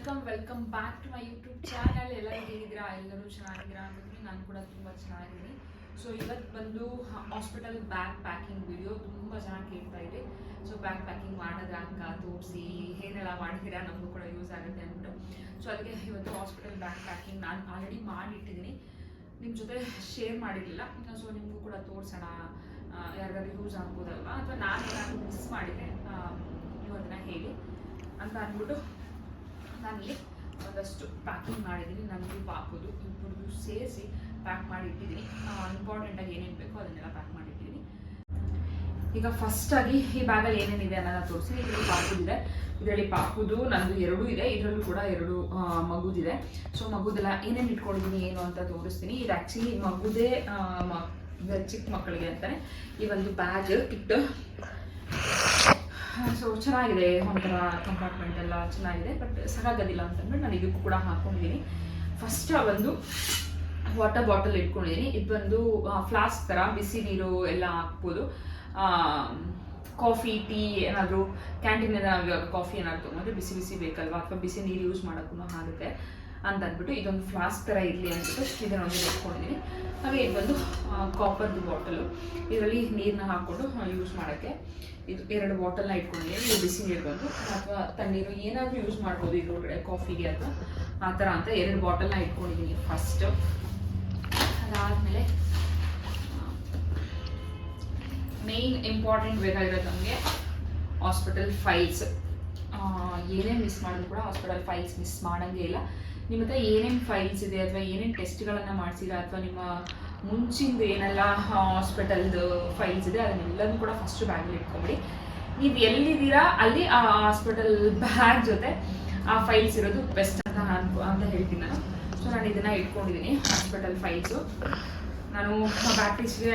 Welcome welcome back to my YouTube channel ಎಲ್ಲರೂ ಹೇಗಿದ್ದೀರಾ? ಎಲ್ಲರೂ ಚೆನ್ನಾಗಿದ್ದೀರಾ ಅಂತಂದ್ರೆ ನಾನು ಕೂಡ ತುಂಬ ಚೆನ್ನಾಗಿದ್ದೀನಿ. ಸೊ ಇವತ್ತು ಬಂದು ಹಾಸ್ಪಿಟಲ್ ಬ್ಯಾಗ್ ಪ್ಯಾಕಿಂಗ್ ವಿಡಿಯೋ ತುಂಬ ಚೆನ್ನಾಗಿ ಕೇಳ್ತಾ ಇದೆ. ಸೊ ಬ್ಯಾಗ್ ಪ್ಯಾಕಿಂಗ್ ಮಾಡೋದು ಹಂಗ ತೋರಿಸಿ, ಏನೆಲ್ಲ ಮಾಡಿದ್ದೀರಾ ನಮಗೂ ಕೂಡ ಯೂಸ್ ಆಗುತ್ತೆ ಅಂದ್ಬಿಟ್ಟು. ಸೊ ಅದಕ್ಕೆ ಇವತ್ತು ಹಾಸ್ಪಿಟಲ್ ಬ್ಯಾಗ್ ಪ್ಯಾಕಿಂಗ್ ನಾನು ಆಲ್ರೆಡಿ ಮಾಡಿಟ್ಟಿದ್ದೀನಿ. ನಿಮ್ಮ ಜೊತೆ ಶೇರ್ ಮಾಡಿರಲಿಲ್ಲ. ಸೊ ನಿಮಗೂ ಕೂಡ ತೋರಿಸೋಣ. ಯಾರಿಗಾದ್ರೂ ಯೂಸ್ ಆಗ್ಬೋದಲ್ವಾ? ಅಥವಾ ನಾನು ಏನಾದರೂ ಮಿಸ್ ಮಾಡಿದರೆ ನೀವು ಅದನ್ನು ಹೇಳಿ ಅಂತ ಅಂದ್ಬಿಟ್ಟು ನಾನಿಲ್ಲಿ ಒಂದಷ್ಟು ಪ್ಯಾಕಿಂಗ್ ಮಾಡಿದ್ದೀನಿ. ನನಗೆ ಪಾಪುದು ಇಬ್ಬರದು ಸೇರಿಸಿ ಪ್ಯಾಕ್ ಮಾಡಿ ಇಟ್ಟಿದ್ದೀನಿ ಇಂಪಾರ್ಟೆಂಟಾಗಿ ಏನೇನು ಬೇಕೋ ಅದನ್ನೆಲ್ಲ ಪ್ಯಾಕ್ ಮಾಡಿ ಈಗ ಫಸ್ಟಾಗಿ ಈ ಬ್ಯಾಗಲ್ಲಿ ಏನೇನಿದೆ ಅನ್ನೋದನ್ನ ತೋರಿಸಿ. ಇದರಲ್ಲಿ ಪಾಪುದಿದೆ ಇದರಲ್ಲಿ ಪಾಪುದು, ನಂದು ಎರಡು ಇದೆ. ಇದರಲ್ಲೂ ಕೂಡ ಎರಡು ಮಗುದಿದೆ ಸೊ ಮಗುದೆಲ್ಲ ಏನೇನು ಇಟ್ಕೊಂಡಿದ್ದೀನಿ, ಏನು ಅಂತ ತೋರಿಸ್ತೀನಿ. ಇದು ಆ್ಯಕ್ಚುಲಿ ಮಗುದೇ ಚಿಕ್ಕ ಮಕ್ಕಳಿಗೆ ಅಂತಾನೆ. ಈ ಒಂದು ಬ್ಯಾಗ್ ಕಿಟ್ ಸೊ ಚೆನ್ನಾಗಿದೆ, ಒಂಥರ ಕಂಪಾರ್ಟ್ಮೆಂಟ್ ಎಲ್ಲ ಚೆನ್ನಾಗಿದೆ ಬಟ್ ಸಾಕಾಗೋದಿಲ್ಲ ಅಂತಂದ್ಬಿಟ್ಟು ನಾನು ಇದಕ್ಕೂ ಕೂಡ ಹಾಕೊಂಡಿದ್ದೀನಿ. ಫಸ್ಟ್ ಒಂದು ವಾಟರ್ ಬಾಟಲ್ ಇಟ್ಕೊಂಡಿದ್ದೀನಿ. ಇದು ಬಂದು ಫ್ಲಾಸ್ಕ್ ಥರ ಬಿಸಿ ನೀರು ಎಲ್ಲ ಹಾಕ್ಬೋದು. ಕಾಫಿ ಟೀ ಏನಾದರೂ ಕ್ಯಾಂಟೀನಿಂದ ನಾವು ಇವಾಗ ಕಾಫಿ ಏನಾದರೂ ತೊಗೊಂಡ್ರೆ ಬಿಸಿ ಬಿಸಿ ಬೇಕಲ್ವಾ? ಅಥವಾ ಬಿಸಿ ನೀರು ಯೂಸ್ ಮಾಡೋಕ್ಕೂ ಆಗುತ್ತೆ ಅಂತ ಅಂದ್ಬಿಟ್ಟು ಇದೊಂದು ಫ್ಲಾಸ್ಕ್ ಥರ ಇರಲಿ ಅಂದ್ಬಿಟ್ಟು ಇದನ್ನೊಂದು ಇಟ್ಕೊಂಡಿದ್ದೀನಿ ಹಾಗೆ ಇದು ಬಂದು ಕಾಪರ್ದು ಬಾಟಲು ಇದರಲ್ಲಿ ನೀರನ್ನ ಹಾಕ್ಕೊಂಡು ಯೂಸ್ ಮಾಡೋಕ್ಕೆ ಇದು ಎರಡು ಬಾಟಲ್ನ ಇಟ್ಕೊಂಡಿದ್ದೀನಿ ಇದು ಬಿಸಿ ನೀರು ಬಂದು, ಅಥವಾ ತಣ್ಣೀರು ಏನಾದರೂ ಯೂಸ್ ಮಾಡ್ಬೋದು ಇದ್ರೊಳಗಡೆ ಕಾಫಿಗೆ ಅಥವಾ ಆ ಥರ ಅಂತ ಎರಡು ಬಾಟಲ್ನ ಇಟ್ಕೊಂಡಿದ್ದೀನಿ ಫಸ್ಟ್ ಅದಾದಮೇಲೆ ಮೇಯ್ನ್ ಇಂಪಾರ್ಟೆಂಟ್ ಬೇಕಾಗಿರೋದು ನಮಗೆ ಹಾಸ್ಪಿಟಲ್ ಫೈಲ್ಸ್ ಏನೇ ಮಿಸ್ ಮಾಡಿದ್ರು ಕೂಡ ಹಾಸ್ಪಿಟಲ್ ಫೈಲ್ಸ್ ಮಿಸ್ ಮಾಡೋಂಗೇ ಇಲ್ಲ. ನಿಮ್ಮ ಹತ್ರ ಏನೇನು ಫೈಲ್ಸ್ ಇದೆ ಅಥವಾ ಏನೇನು ಟೆಸ್ಟ್ಗಳನ್ನು ಮಾಡಿಸಿರ ಅಥವಾ ನಿಮ್ಮ ಮುಂಚಿಂದು ಏನೆಲ್ಲ ಹಾಸ್ಪಿಟಲ್ದು ಫೈಲ್ಸ್ ಇದೆ, ಅದನ್ನೆಲ್ಲನೂ ಕೂಡ ಫಸ್ಟ್ ಬ್ಯಾಗಲ್ಲಿ ಇಟ್ಕೊಂಬಿಡಿ. ನೀವು ಎಲ್ಲಿದ್ದೀರಾ, ಅಲ್ಲಿ ಆ ಹಾಸ್ಪಿಟಲ್ ಬ್ಯಾಗ್ ಜೊತೆ ಆ ಫೈಲ್ಸ್ ಇರೋದು ಬೆಸ್ಟ್ ಅಂತ ನಾನು ಅಂತ ಹೇಳ್ತೀನಿ ನಾನು. ಸೊ ನಾನು ಇದನ್ನು ಇಟ್ಕೊಂಡಿದ್ದೀನಿ ಹಾಸ್ಪಿಟಲ್ ಫೈಲ್ಸು ನಾನು ಬ್ಯಾಕ್ಟೀಸ್ಗೆ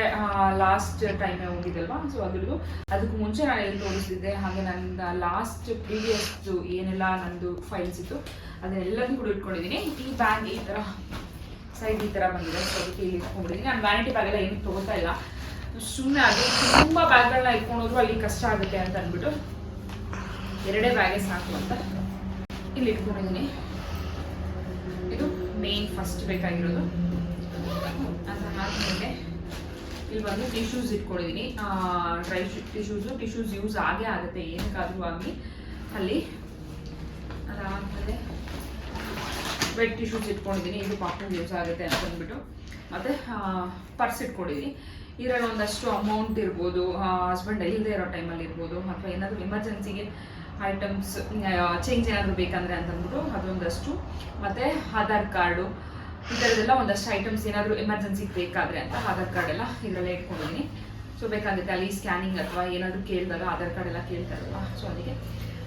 ಲಾಸ್ಟ್ ಟೈಮೇ ಹೋಗಿದ್ದಲ್ವಾ? ಸೊ ಅದ್ರದ್ದು, ಅದಕ್ಕೆ ಮುಂಚೆ ನಾನು ಎಲ್ಲಿ ತೋರಿಸಿದ್ದೆ, ಹಾಗೆ ನನ್ನ ಲಾಸ್ಟ್ ಪ್ರೀವಿಯಸ್ದು ಏನೆಲ್ಲ ನನ್ನದು ಫೈಲ್ಸ್ ಇತ್ತು ಅದನ್ನೆಲ್ಲದೂ ಕೂಡ ಇಟ್ಕೊಂಡಿದ್ದೀನಿ. ಈ ಬ್ಯಾಗ್ ಈ ಥರ ಸೈಡ್ ಈ ಥರ ಬಂದಿದೆ. ಸೊ ಅದಕ್ಕೆ ಇಲ್ಲಿ ಇಟ್ಕೊಂಡಿದ್ದೀನಿ. ನಾನು ವ್ಯಾನಿಟಿ ಬ್ಯಾಗ್ ಎಲ್ಲ ಏನು ತೊಗೋತಾ ಇಲ್ಲ. ಸುಮ್ಮನೆ ಅದು ತುಂಬ ಬ್ಯಾಗ್ಗಳನ್ನ ಇಟ್ಕೊಂಡೋದ್ರು ಅಲ್ಲಿ ಕಷ್ಟ ಆಗುತ್ತೆ ಅಂತ ಅಂದ್ಬಿಟ್ಟು ಎರಡೇ ಬ್ಯಾಗೇ ಸಾಕು ಅಂತ ಇಲ್ಲಿ ಇಟ್ಕೊಂಡಿದ್ದೀನಿ. ಇದು ಮೇನ್ ಫಸ್ಟ್ ಬೇಕಾಗಿರೋದು. ಅದಾದ್ಮೇಲೆ ಇಲ್ಲಿ ಬಂದು ಟಿಶ್ಯೂಸ್ ಇಟ್ಕೊಂಡಿದ್ದೀನಿ. ಡ್ರೈ ಟಿಶ್ಯೂಸು ಟಿಶ್ಯೂಸ್ ಯೂಸ್ ಆಗೇ ಆಗುತ್ತೆ. ಏನಕ್ಕಾದರೂ ಆಗಲಿ ಅಲ್ಲಿ ಅದಾದಮೇಲೆ ವೆಟ್ ಟಿಶ್ಯೂಸ್ ಇಟ್ಕೊಂಡಿದ್ದೀನಿ ಇದು ಪಾಪನ್ ಯೂಸ್ ಆಗುತ್ತೆ ಅಂತ ಅಂದ್ಬಿಟ್ಟು. ಮತ್ತು ಪರ್ಸ್ ಇಟ್ಕೊಂಡಿದ್ದೀನಿ ಇದರಲ್ಲಿ ಒಂದಷ್ಟು ಅಮೌಂಟ್ ಇರ್ಬೋದು ಹಸ್ಬೆಂಡ್ ಇಲ್ಲದೆ ಇರೋ ಟೈಮಲ್ಲಿ ಇರ್ಬೋದು, ಅಥವಾ ಏನಾದರೂ ಎಮರ್ಜೆನ್ಸಿಗೆ ಐಟಮ್ಸ್ ಚೇಂಜ್ ಏನಾದರೂ ಬೇಕಂದರೆ ಅಂತಂದ್ಬಿಟ್ಟು ಅದೊಂದಷ್ಟು. ಮತ್ತು ಆಧಾರ್ ಕಾರ್ಡು ಈ ಥರದ್ದೆಲ್ಲ ಒಂದಷ್ಟು ಐಟಮ್ಸ್ ಏನಾದರೂ ಎಮರ್ಜೆನ್ಸಿಗೆ ಬೇಕಾದರೆ ಅಂತ ಆಧಾರ್ ಕಾರ್ಡ್ ಎಲ್ಲ ಇದರಲ್ಲೇ ಇಟ್ಕೊಂಡಿದ್ದೀನಿ ಸೊ ಬೇಕಾಗುತ್ತೆ ಅಲ್ಲಿ ಸ್ಕ್ಯಾನಿಂಗ್ ಅಥವಾ ಏನಾದರೂ ಕೇಳಿದಾಗ ಆಧಾರ್ ಕಾರ್ಡ್ ಎಲ್ಲ ಕೇಳ್ತಾರಲ್ವ ಸೊ ಅದಕ್ಕೆ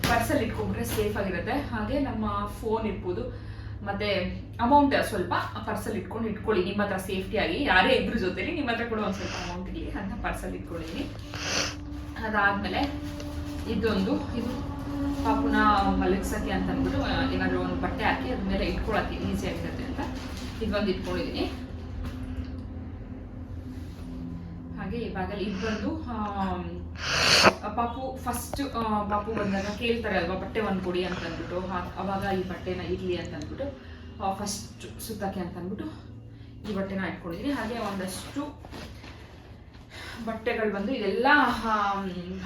ಪರ್ಸಲ್ಲಿ ಇಟ್ಕೊಂಡ್ರೆ ಸೇಫ್ ಆಗಿರುತ್ತೆ. ಹಾಗೆ ನಮ್ಮ ಫೋನ್ ಇರ್ಬೋದು ಮತ್ತೆ ಅಮೌಂಟ್ ಸ್ವಲ್ಪ ಪರ್ಸಲ್ ಇಟ್ಕೊಂಡು ಇಟ್ಕೊಳ್ಳಿ. ನಿಮ್ಮ ಹತ್ರ ಸೇಫ್ಟಿಯಾಗಿ ಯಾರೇ ಇದ್ರ ಜೊತೆಲಿ ನಿಮ್ಮ ಹತ್ರ ಕೂಡ ಒಂದು ಸ್ವಲ್ಪ ಅಮೌಂಟ್ ಇರಲಿ ಅಂತ ಪರ್ಸಲ್ ಇಟ್ಕೊಳ್ಳಿ ಅದಾದಮೇಲೆ ಇದೊಂದು, ಇದು ಪಾಪುನ ಮಲಗಿಸೋಕ್ಕೆ ಅಂತ ಅಂದ್ಬಿಟ್ಟು ಏನಾದರೂ ಒಂದು ಬಟ್ಟೆ ಹಾಕಿ ಅದ್ರ ಮೇಲೆ ಇಟ್ಕೊಳಕ್ಕೆ ಈಸಿ ಆಗಿರುತ್ತೆ ಅಂತ ಇದೊಂದು ಇಟ್ಕೊಂಡಿದ್ದೀನಿ ಹಾಗೆ ಇವಾಗ ಇದು ಪಾಪು ಫಸ್ಟ್ ಪಾಪು ಬಂದಾಗ ಕೇಳ್ತಾರೆ ಅಲ್ವಾ ಬಟ್ಟೆ ಒಂದು ಕೊಡಿ ಅಂತ ಅಂದ್ಬಿಟ್ಟು ಅವಾಗ ಈ ಬಟ್ಟೆನ ಇರಲಿ ಅಂತ ಅಂದ್ಬಿಟ್ಟು ಫಸ್ಟ್ ಸುತ್ತಕ್ಕೆ ಅಂತ ಅಂದ್ಬಿಟ್ಟು ಈ ಬಟ್ಟೆನ ಇಟ್ಕೊಂಡಿದ್ದೀನಿ ಹಾಗೆ ಒಂದಷ್ಟು ಬಟ್ಟೆಗಳು ಬಂದು ಇದೆಲ್ಲ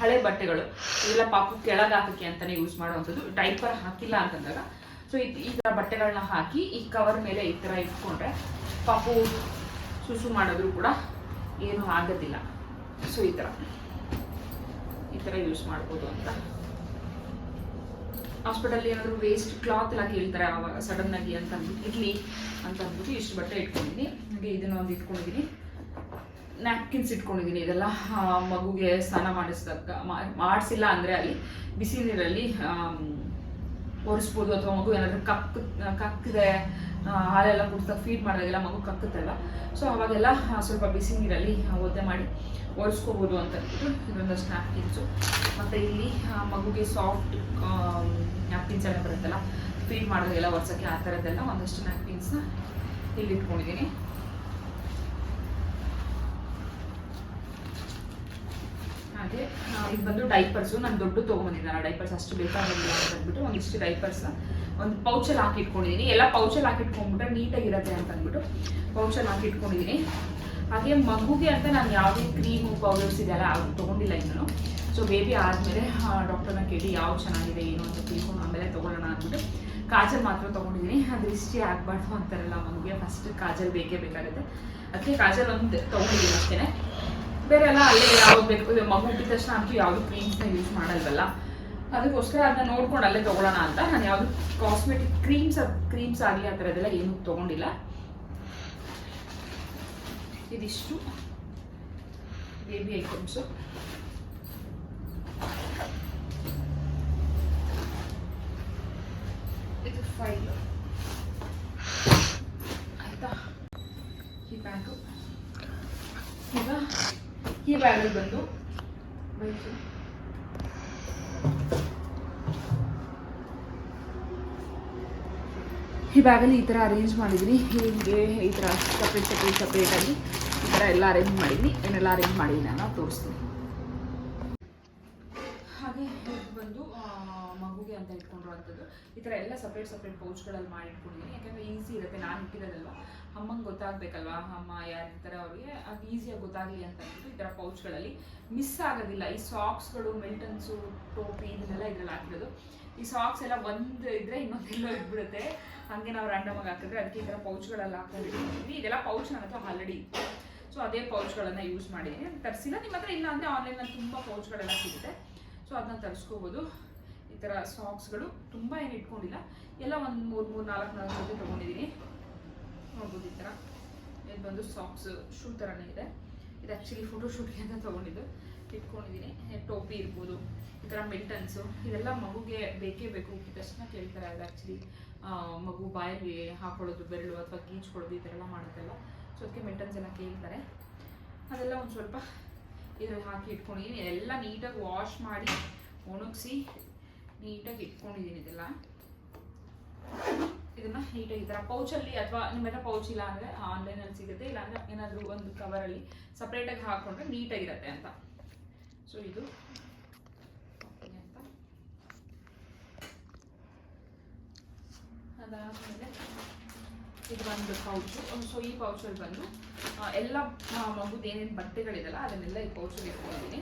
ಹಳೆ ಬಟ್ಟೆಗಳು ಇದೆಲ್ಲ ಪಾಪು ಕೆಳಗೆ ಹಾಕಕ್ಕೆ ಅಂತಾನೆ ಯೂಸ್ ಮಾಡುವಂಥದ್ದು. ಟೈಪರ್ ಹಾಕಿಲ್ಲ ಅಂತಂದಾಗ. ಸೊ ಈ ಥರ ಬಟ್ಟೆಗಳನ್ನ ಹಾಕಿ, ಈ ಕವರ್ ಮೇಲೆ ಈ ಥರ ಇಟ್ಕೊಂಡ್ರೆ ಪಾಪು ಸುಸು ಮಾಡಿದ್ರು ಕೂಡ ಏನೂ ಆಗೋದಿಲ್ಲ. ಸೊ ಈ ಥರ ಥರ ಯೂಸ್ ಮಾಡ್ಬೋದು ಅಂತ. ಹಾಸ್ಪಿಟಲ್ ಏನಾದರೂ ವೇಸ್ಟ್ ಕ್ಲಾತ್ ಎಲ್ಲ ಕೇಳ್ತಾರೆ ಆವಾಗ ಸಡನ್ ಆಗಿ ಅಂತ ಅಂದ್ಬಿಟ್ಟು ಇರಲಿ ಅಂತ ಅಂದ್ಬಿಟ್ಟು ಇಷ್ಟು ಬಟ್ಟೆ ಇಟ್ಕೊಂಡಿದ್ದೀನಿ. ಹಾಗೆ ಇದನ್ನ ಒಂದು ಇಟ್ಕೊಂಡಿದ್ದೀನಿ. ನ್ಯಾಪ್ಕಿನ್ಸ್ ಇಟ್ಕೊಂಡಿದ್ದೀನಿ ಇದೆಲ್ಲ. ಮಗುಗೆ ಸ್ನಾನ ಮಾಡಿಸಿದಾಗ ಮಾಡಿಸಿಲ್ಲ ಅಂದರೆ ಅಲ್ಲಿ ಬಿಸಿ ನೀರಲ್ಲಿ ಒರೆಸ್ಬೋದು ಅಥವಾ ಮಗು ಏನಾದರೂ ಕಕ್ ಕಕ್ಕಿದೆ ಹಾಲೆಲ್ಲ ಕುಡಿಸ್ದಾಗ ಫೀಡ್ ಮಾಡಿದಾಗೆಲ್ಲ ಮಗು ಕಕ್ಕುತ್ತಲ್ಲ. ಸೊ ಅವಾಗೆಲ್ಲ ಸ್ವಲ್ಪ ಬಿಸಿ ನೀರಲ್ಲಿ ಒದ್ದೆ ಮಾಡಿ ಒರೆಸ್ಕೋಬೋದು ಅಂತ ಅಂದ್ಬಿಟ್ಟು ಇದೊಂದು ನ್ಯಾಪ್ಕಿನ್ಸು ಮತ್ತು ಇಲ್ಲಿ ಮಗುಗೆ ಸಾಫ್ಟ್ ನ್ಯಾಪ್ಕಿನ್ಸ್ ಎಲ್ಲ ಬರುತ್ತಲ್ಲ ಫೀಡ್ ಮಾಡಿದಾಗೆಲ್ಲ ಒರೆಸೋಕ್ಕೆ ಆ ಥರದ್ದೆಲ್ಲ ಒಂದಷ್ಟು ನ್ಯಾಪ್ಕಿನ್ಸ್ನ ಇಲ್ಲಿ ಇಟ್ಕೊಂಡಿದ್ದೀನಿ ಆ, ಇದು ಬಂದು ಡೈಪರ್ಸು ನಾನು ದೊಡ್ಡ ತೊಗೊಂಬಂದಿದ್ದೆ ಡೈಪರ್ಸ್ ಅಷ್ಟು ಬೇಕಾಗಿಲ್ಲ ಅಂತ ಅಂದ್ಬಿಟ್ಟು ಒಂದಿಷ್ಟು ಡೈಪರ್ಸ್ನ ಒಂದು ಪೌಚಲ್ಲಿ ಹಾಕಿ ಇಟ್ಕೊಂಡಿದ್ದೀನಿ ಎಲ್ಲ ಪೌಚಲ್ಲಿ ಹಾಕಿ ಇಟ್ಕೊಂಡ್ಬಿಟ್ರೆ ನೀಟಾಗಿರುತ್ತೆ ಅಂತ ಅಂದ್ಬಿಟ್ಟು ಪೌಚಲ್ಲಿ ಹಾಕಿ ಇಟ್ಕೊಂಡಿದ್ದೀನಿ ಹಾಗೆ ಮಗುಗೆ ಅಂತ ನಾನು ಯಾವುದೇ ಕ್ರೀಮು ಪೌಡರ್ಸ್ ಇದೆಯಲ್ಲ ಅವ್ರು ತೊಗೊಂಡಿಲ್ಲ ಇನ್ನೂ. ಸೊ ಬೇಬಿ ಆದಮೇಲೆ ಡಾಕ್ಟರ್ನ ಕೇಳಿ ಯಾವ್ದು ಚೆನ್ನಾಗಿದೆ ಏನು ಅಂತ ತಿಳ್ಕೊಂಡು ಆಮೇಲೆ ತೊಗೊಳ್ಳೋಣ ಅಂದ್ಬಿಟ್ಟು ಕಾಜಲ್ ಮಾತ್ರ ತೊಗೊಂಡಿದ್ದೀನಿ ಅದು ಇಷ್ಟಿ ಆಗಬಾರ್ದು ಅಂತಾರಲ್ಲ ಮಗುಗೆ ಫಸ್ಟ್ ಕಾಜಲ್ ಬೇಕೇ ಬೇಕಾಗುತ್ತೆ. ಅದಕ್ಕೆ ಕಾಜಲ್ ಒಂದು ತೊಗೊಂಡಿದ್ದೀನಿ ಅಷ್ಟೇ ಬೇರೆ ಎಲ್ಲ ಅಲ್ಲೇ ಯಾವ್ದು ಬೇಕು ಮಗು ಹುಟ್ಟಿದ ತಕ್ಷಣ ಅಂತೂ ಯಾವುದು ಕ್ರೀಮ್ಸ್ನ ಯೂಸ್ ಮಾಡಲ್ವಲ್ಲ? ಅದಕ್ಕೋಸ್ಕರ ಅದನ್ನ ನೋಡ್ಕೊಂಡು ಅಲ್ಲೇ ತಗೊಳ್ಳೋಣ ಅಂತ. ನಾನು ಯಾವುದು ಕಾಸ್ಮೆಟಿಕ್ ಕ್ರೀಮ್ಸ್ ಕ್ರೀಮ್ಸ್ ಆಗಲಿ ಆ ಥರದ್ದೆಲ್ಲ ಏನೂ ತೊಗೊಂಡಿಲ್ಲ. ಇದಿಷ್ಟು. ಬೇಬಿ ಐಟಮ್ಸು ಇದು ಫೈಲ್ ಆಯ್ತಾ? ಈ ಬ್ಯಾಗು ಈಗ ಈ ಬ್ಯಾಗಲ್ಲಿ ಬಂದು. ಈ ಬ್ಯಾಗಲ್ಲಿ ಈ ಥರ ಅರೇಂಜ್ ಮಾಡಿದ್ದೀನಿ. ಹೀಗೆ ಈ ಥರ ಸಪ್ರೇಟ್ ಸಪ್ರೇಟ್ ಸಪ್ರೇಟಾಗಿ ಈ ಥರ ಎಲ್ಲ ಅರೇಂಜ್ ಮಾಡಿದ್ದೀನಿ. ಏನೆಲ್ಲ ಅರೇಂಜ್ ಮಾಡಿದ್ದೀನಿ ನಾನು ತೋರಿಸ್ತೀನಿ ಹಾಗೆ ಇದು ಬಂದು ಆ, ಮಗುಗೆ ಇಟ್ಕೊಂಡಿರುವಂಥದ್ದು ಈ ಥರ ಎಲ್ಲ ಸಪ್ರೇಟ್ ಸಪ್ರೇಟ್ ಪೌಚ್ಗಳಲ್ಲಿ ಮಾಡಿ ಇಟ್ಕೊಂಡಿದ್ದೀನಿ ಯಾಕಂದರೆ ಈಸಿ ಇರುತ್ತೆ. ನಾನು ಇಟ್ಟಿರೋದಲ್ವ. ಅಮ್ಮಂಗೆ ಗೊತ್ತಾಗಬೇಕಲ್ವಾ? ಅಮ್ಮ ಯಾರಿರ್ತಾರೆ ಅವ್ರಿಗೆ? ಅದು ಈಸಿಯಾಗಿ ಗೊತ್ತಾಗಲಿ ಅಂತ ಅಂದ್ಬಿಟ್ಟು ಈ ಥರ ಪೌಚ್ಗಳಲ್ಲಿ ಮಿಸ್ ಆಗೋದಿಲ್ಲ. ಈ ಸಾಕ್ಸ್ಗಳು ಮಿಲ್ಟನ್ಸು ಟೋಪಿ ಇದನ್ನೆಲ್ಲ ಇದ್ರಲ್ಲಿ ಹಾಕಿರೋದು. ಈ ಸಾಕ್ಸ್ ಎಲ್ಲ ಒಂದು ಇದ್ರೆ ಇನ್ನೊಂದೆಲ್ಲೋ ಇದ್ಬಿಡುತ್ತೆ. ಹಾಗೆ ನಾವು ರ್ಯಾಂಡಮ್ ಆಗಿ ಹಾಕಿದ್ರೆ ಅದಕ್ಕೆ ಈ ಥರ ಪೌಚ್ಗಳೆಲ್ಲ ಹಾಕೊಂಡಿದ್ದೀವಿ ಇದೆಲ್ಲ ಪೌಚ್ ನನ್ನ ಹತ್ರ ಆಲ್ರೆಡಿ ಸೊ ಅದೇ ಪೌಚ್ಗಳನ್ನು ಯೂಸ್ ಮಾಡಿದ್ದೀನಿ ತರಿಸಿಲ್ಲ. ನಿಮ್ಮ ಹತ್ರ ಇಲ್ಲ ಅಂದರೆ ಆನ್ಲೈನಲ್ಲಿ ತುಂಬ ಪೌಚ್ಗಳೆಲ್ಲ ಸಿಗುತ್ತೆ. ಸೊ ಅದನ್ನ ತರಿಸ್ಕೋಬೋದು. ಥರ ಸಾಕ್ಸ್ಗಳು ತುಂಬ ಏನು ಇಟ್ಕೊಂಡಿಲ್ಲ. ಎಲ್ಲ ಒಂದು ಮೂರು ಮೂರು, ನಾಲ್ಕು ನಾಲ್ಕು ಜೊತೆ ತೊಗೊಂಡಿದ್ದೀನಿ ನೋಡ್ಬೋದು ಈ ಥರ ಇದು ಬಂದು ಸಾಕ್ಸ್ ಶೂ ಥರನೇ ಇದೆ. ಇದು ಆ್ಯಕ್ಚುಲಿ ಫೋಟೋಶೂಟ್ಗೆ ಅಂತ ತೊಗೊಂಡಿದ್ದು. ಇಟ್ಕೊಂಡಿದ್ದೀನಿ ಟೋಪಿ ಇರ್ಬೋದು, ಈ ಥರ ಮಿಲ್ಟನ್ಸು ಇದೆಲ್ಲ ಮಗುಗೆ ಬೇಕೇ ಬೇಕು. ತಕ್ಷಣ ಕೇಳ್ತಾರೆ, ಅದು ಆ್ಯಕ್ಚುಲಿ ಮಗು ಬಾಯಿಗೆ ಹಾಕೊಳ್ಳೋದು, ಬೆರಳು ಅಥವಾ ಗೀಚ್ಕೊಳ್ಳೋದು ಈ ಥರ ಎಲ್ಲ ಮಾಡುತ್ತಲ್ಲ. ಸೊ ಅದಕ್ಕೆ ಮಿಲ್ಟನ್ಸ್ ಎಲ್ಲ ಕೇಳ್ತಾರೆ. ಅದೆಲ್ಲ ಒಂದು ಸ್ವಲ್ಪ ಇದರಲ್ಲಿ ಹಾಕಿ ಇಟ್ಕೊಂಡಿದ್ದೀನಿ ಎಲ್ಲ ನೀಟಾಗಿ ವಾಶ್ ಮಾಡಿ, ಒಣಗಿಸಿ ನೀಟಾಗಿ ಇಟ್ಕೊಂಡಿದ್ದೀನಿ ಇದೆಲ್ಲ. ಇದನ್ನ ನೀಟಾಗಿ ಥರ ಪೌಚಲ್ಲಿ ಅಥವಾ ನಿಮ್ಮ ಪೌಚ್ ಇಲ್ಲ ಅಂದರೆ ಆನ್ಲೈನಲ್ಲಿ ಸಿಗುತ್ತೆ, ಇಲ್ಲಾಂದರೆ ಏನಾದರೂ ಒಂದು ಕವರಲ್ಲಿ ಸಪ್ರೇಟಾಗಿ ಹಾಕ್ಕೊಂಡ್ರೆ ನೀಟಾಗಿರುತ್ತೆ ಅಂತ. ಸೊ ಇದು ಅಂತ. ಅದಾದಮೇಲೆ ಇದು ಒಂದು ಪೌಚು ಸೊ ಈ ಪೌಚಲ್ಲಿ ಬಂದು ಎಲ್ಲ ಮಗುದು ಏನೇನು ಬಟ್ಟೆಗಳಿದೆಲ್ಲ ಅದನ್ನೆಲ್ಲ ಈ ಪೌಚಲ್ಲಿ ಇಟ್ಕೊಂಡಿದ್ದೀನಿ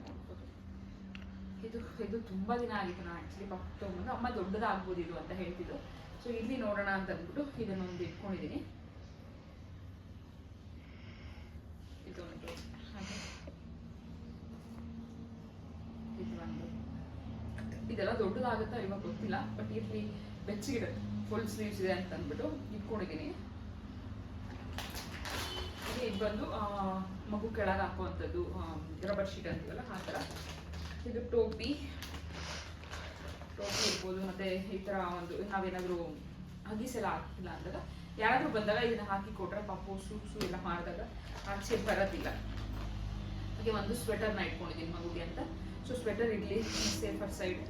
ನೋಡ್ಬೋದು. ಇದು ಇದು ತುಂಬ ದಿನ ಆಗಿತ್ತು ನಾನು ಆ್ಯಕ್ಚುಲಿ ಪಪ್ಪ ತೊಗೊಂಡು ಅಮ್ಮ ದೊಡ್ಡದಾಗ್ಬೋದು ಇದು ಅಂತ ಹೇಳ್ತಿದ್ರು. ಸೊ ಇಲ್ಲಿ ನೋಡೋಣ ಅಂತ ಅಂದ್ಬಿಟ್ಟು ಇದನ್ನೊಂದು ಇಟ್ಕೊಂಡಿದ್ದೀನಿ ಇದೊಂದು. ಹಾಗೆ. ಇದು ಇದೆಲ್ಲ ದೊಡ್ಡದಾಗುತ್ತಾ ಇವಾಗ ಗೊತ್ತಿಲ್ಲ ಬಟ್ ಇಲ್ಲಿ ಬೆಚ್ಚಗಿರುತ್ತೆ ಫುಲ್ ಸ್ಲೀವ್ಸ್ ಇದೆ ಅಂತ ಅಂದ್ಬಿಟ್ಟು ಇಟ್ಕೊಂಡಿದ್ದೀನಿ ಇದು ಬಂದು ಮಗು ಕೆಳಗೆ ಹಾಕುವಂಥದ್ದು ರಬ್ಬರ್ ಶೀಟ್ ಅಂತೀವಲ್ಲ, ಆ ಥರ. ಇದು ಟೋಪಿ. ಟೋಪಿ ಇರ್ಬೋದು, ಮತ್ತೆ ಈ ಥರ ಒಂದು ನಾವೇನಾದರೂ ಹಗಿಸೆಲ್ಲ ಹಾಕಿಲ್ಲ ಅಂದಾಗ, ಯಾರಾದರೂ ಬಂದಾಗ ಇದನ್ನ ಹಾಕಿ ಕೊಟ್ರೆ ಪಾಪು ಸೂಸು ಎಲ್ಲ ಮಾಡಿದಾಗ ಆಚೆ ಬರೋದಿಲ್ಲ. ಹಾಗೆ ಒಂದು ಸ್ವೆಟರ್ನ ಇಟ್ಕೊಂಡಿದ್ದೀನಿ ಮಗುಗೆ ಅಂತ. ಸೊ ಸ್ವೆಟರ್ ಇರಲಿ ಸೇಫರ್ ಸೈಡ್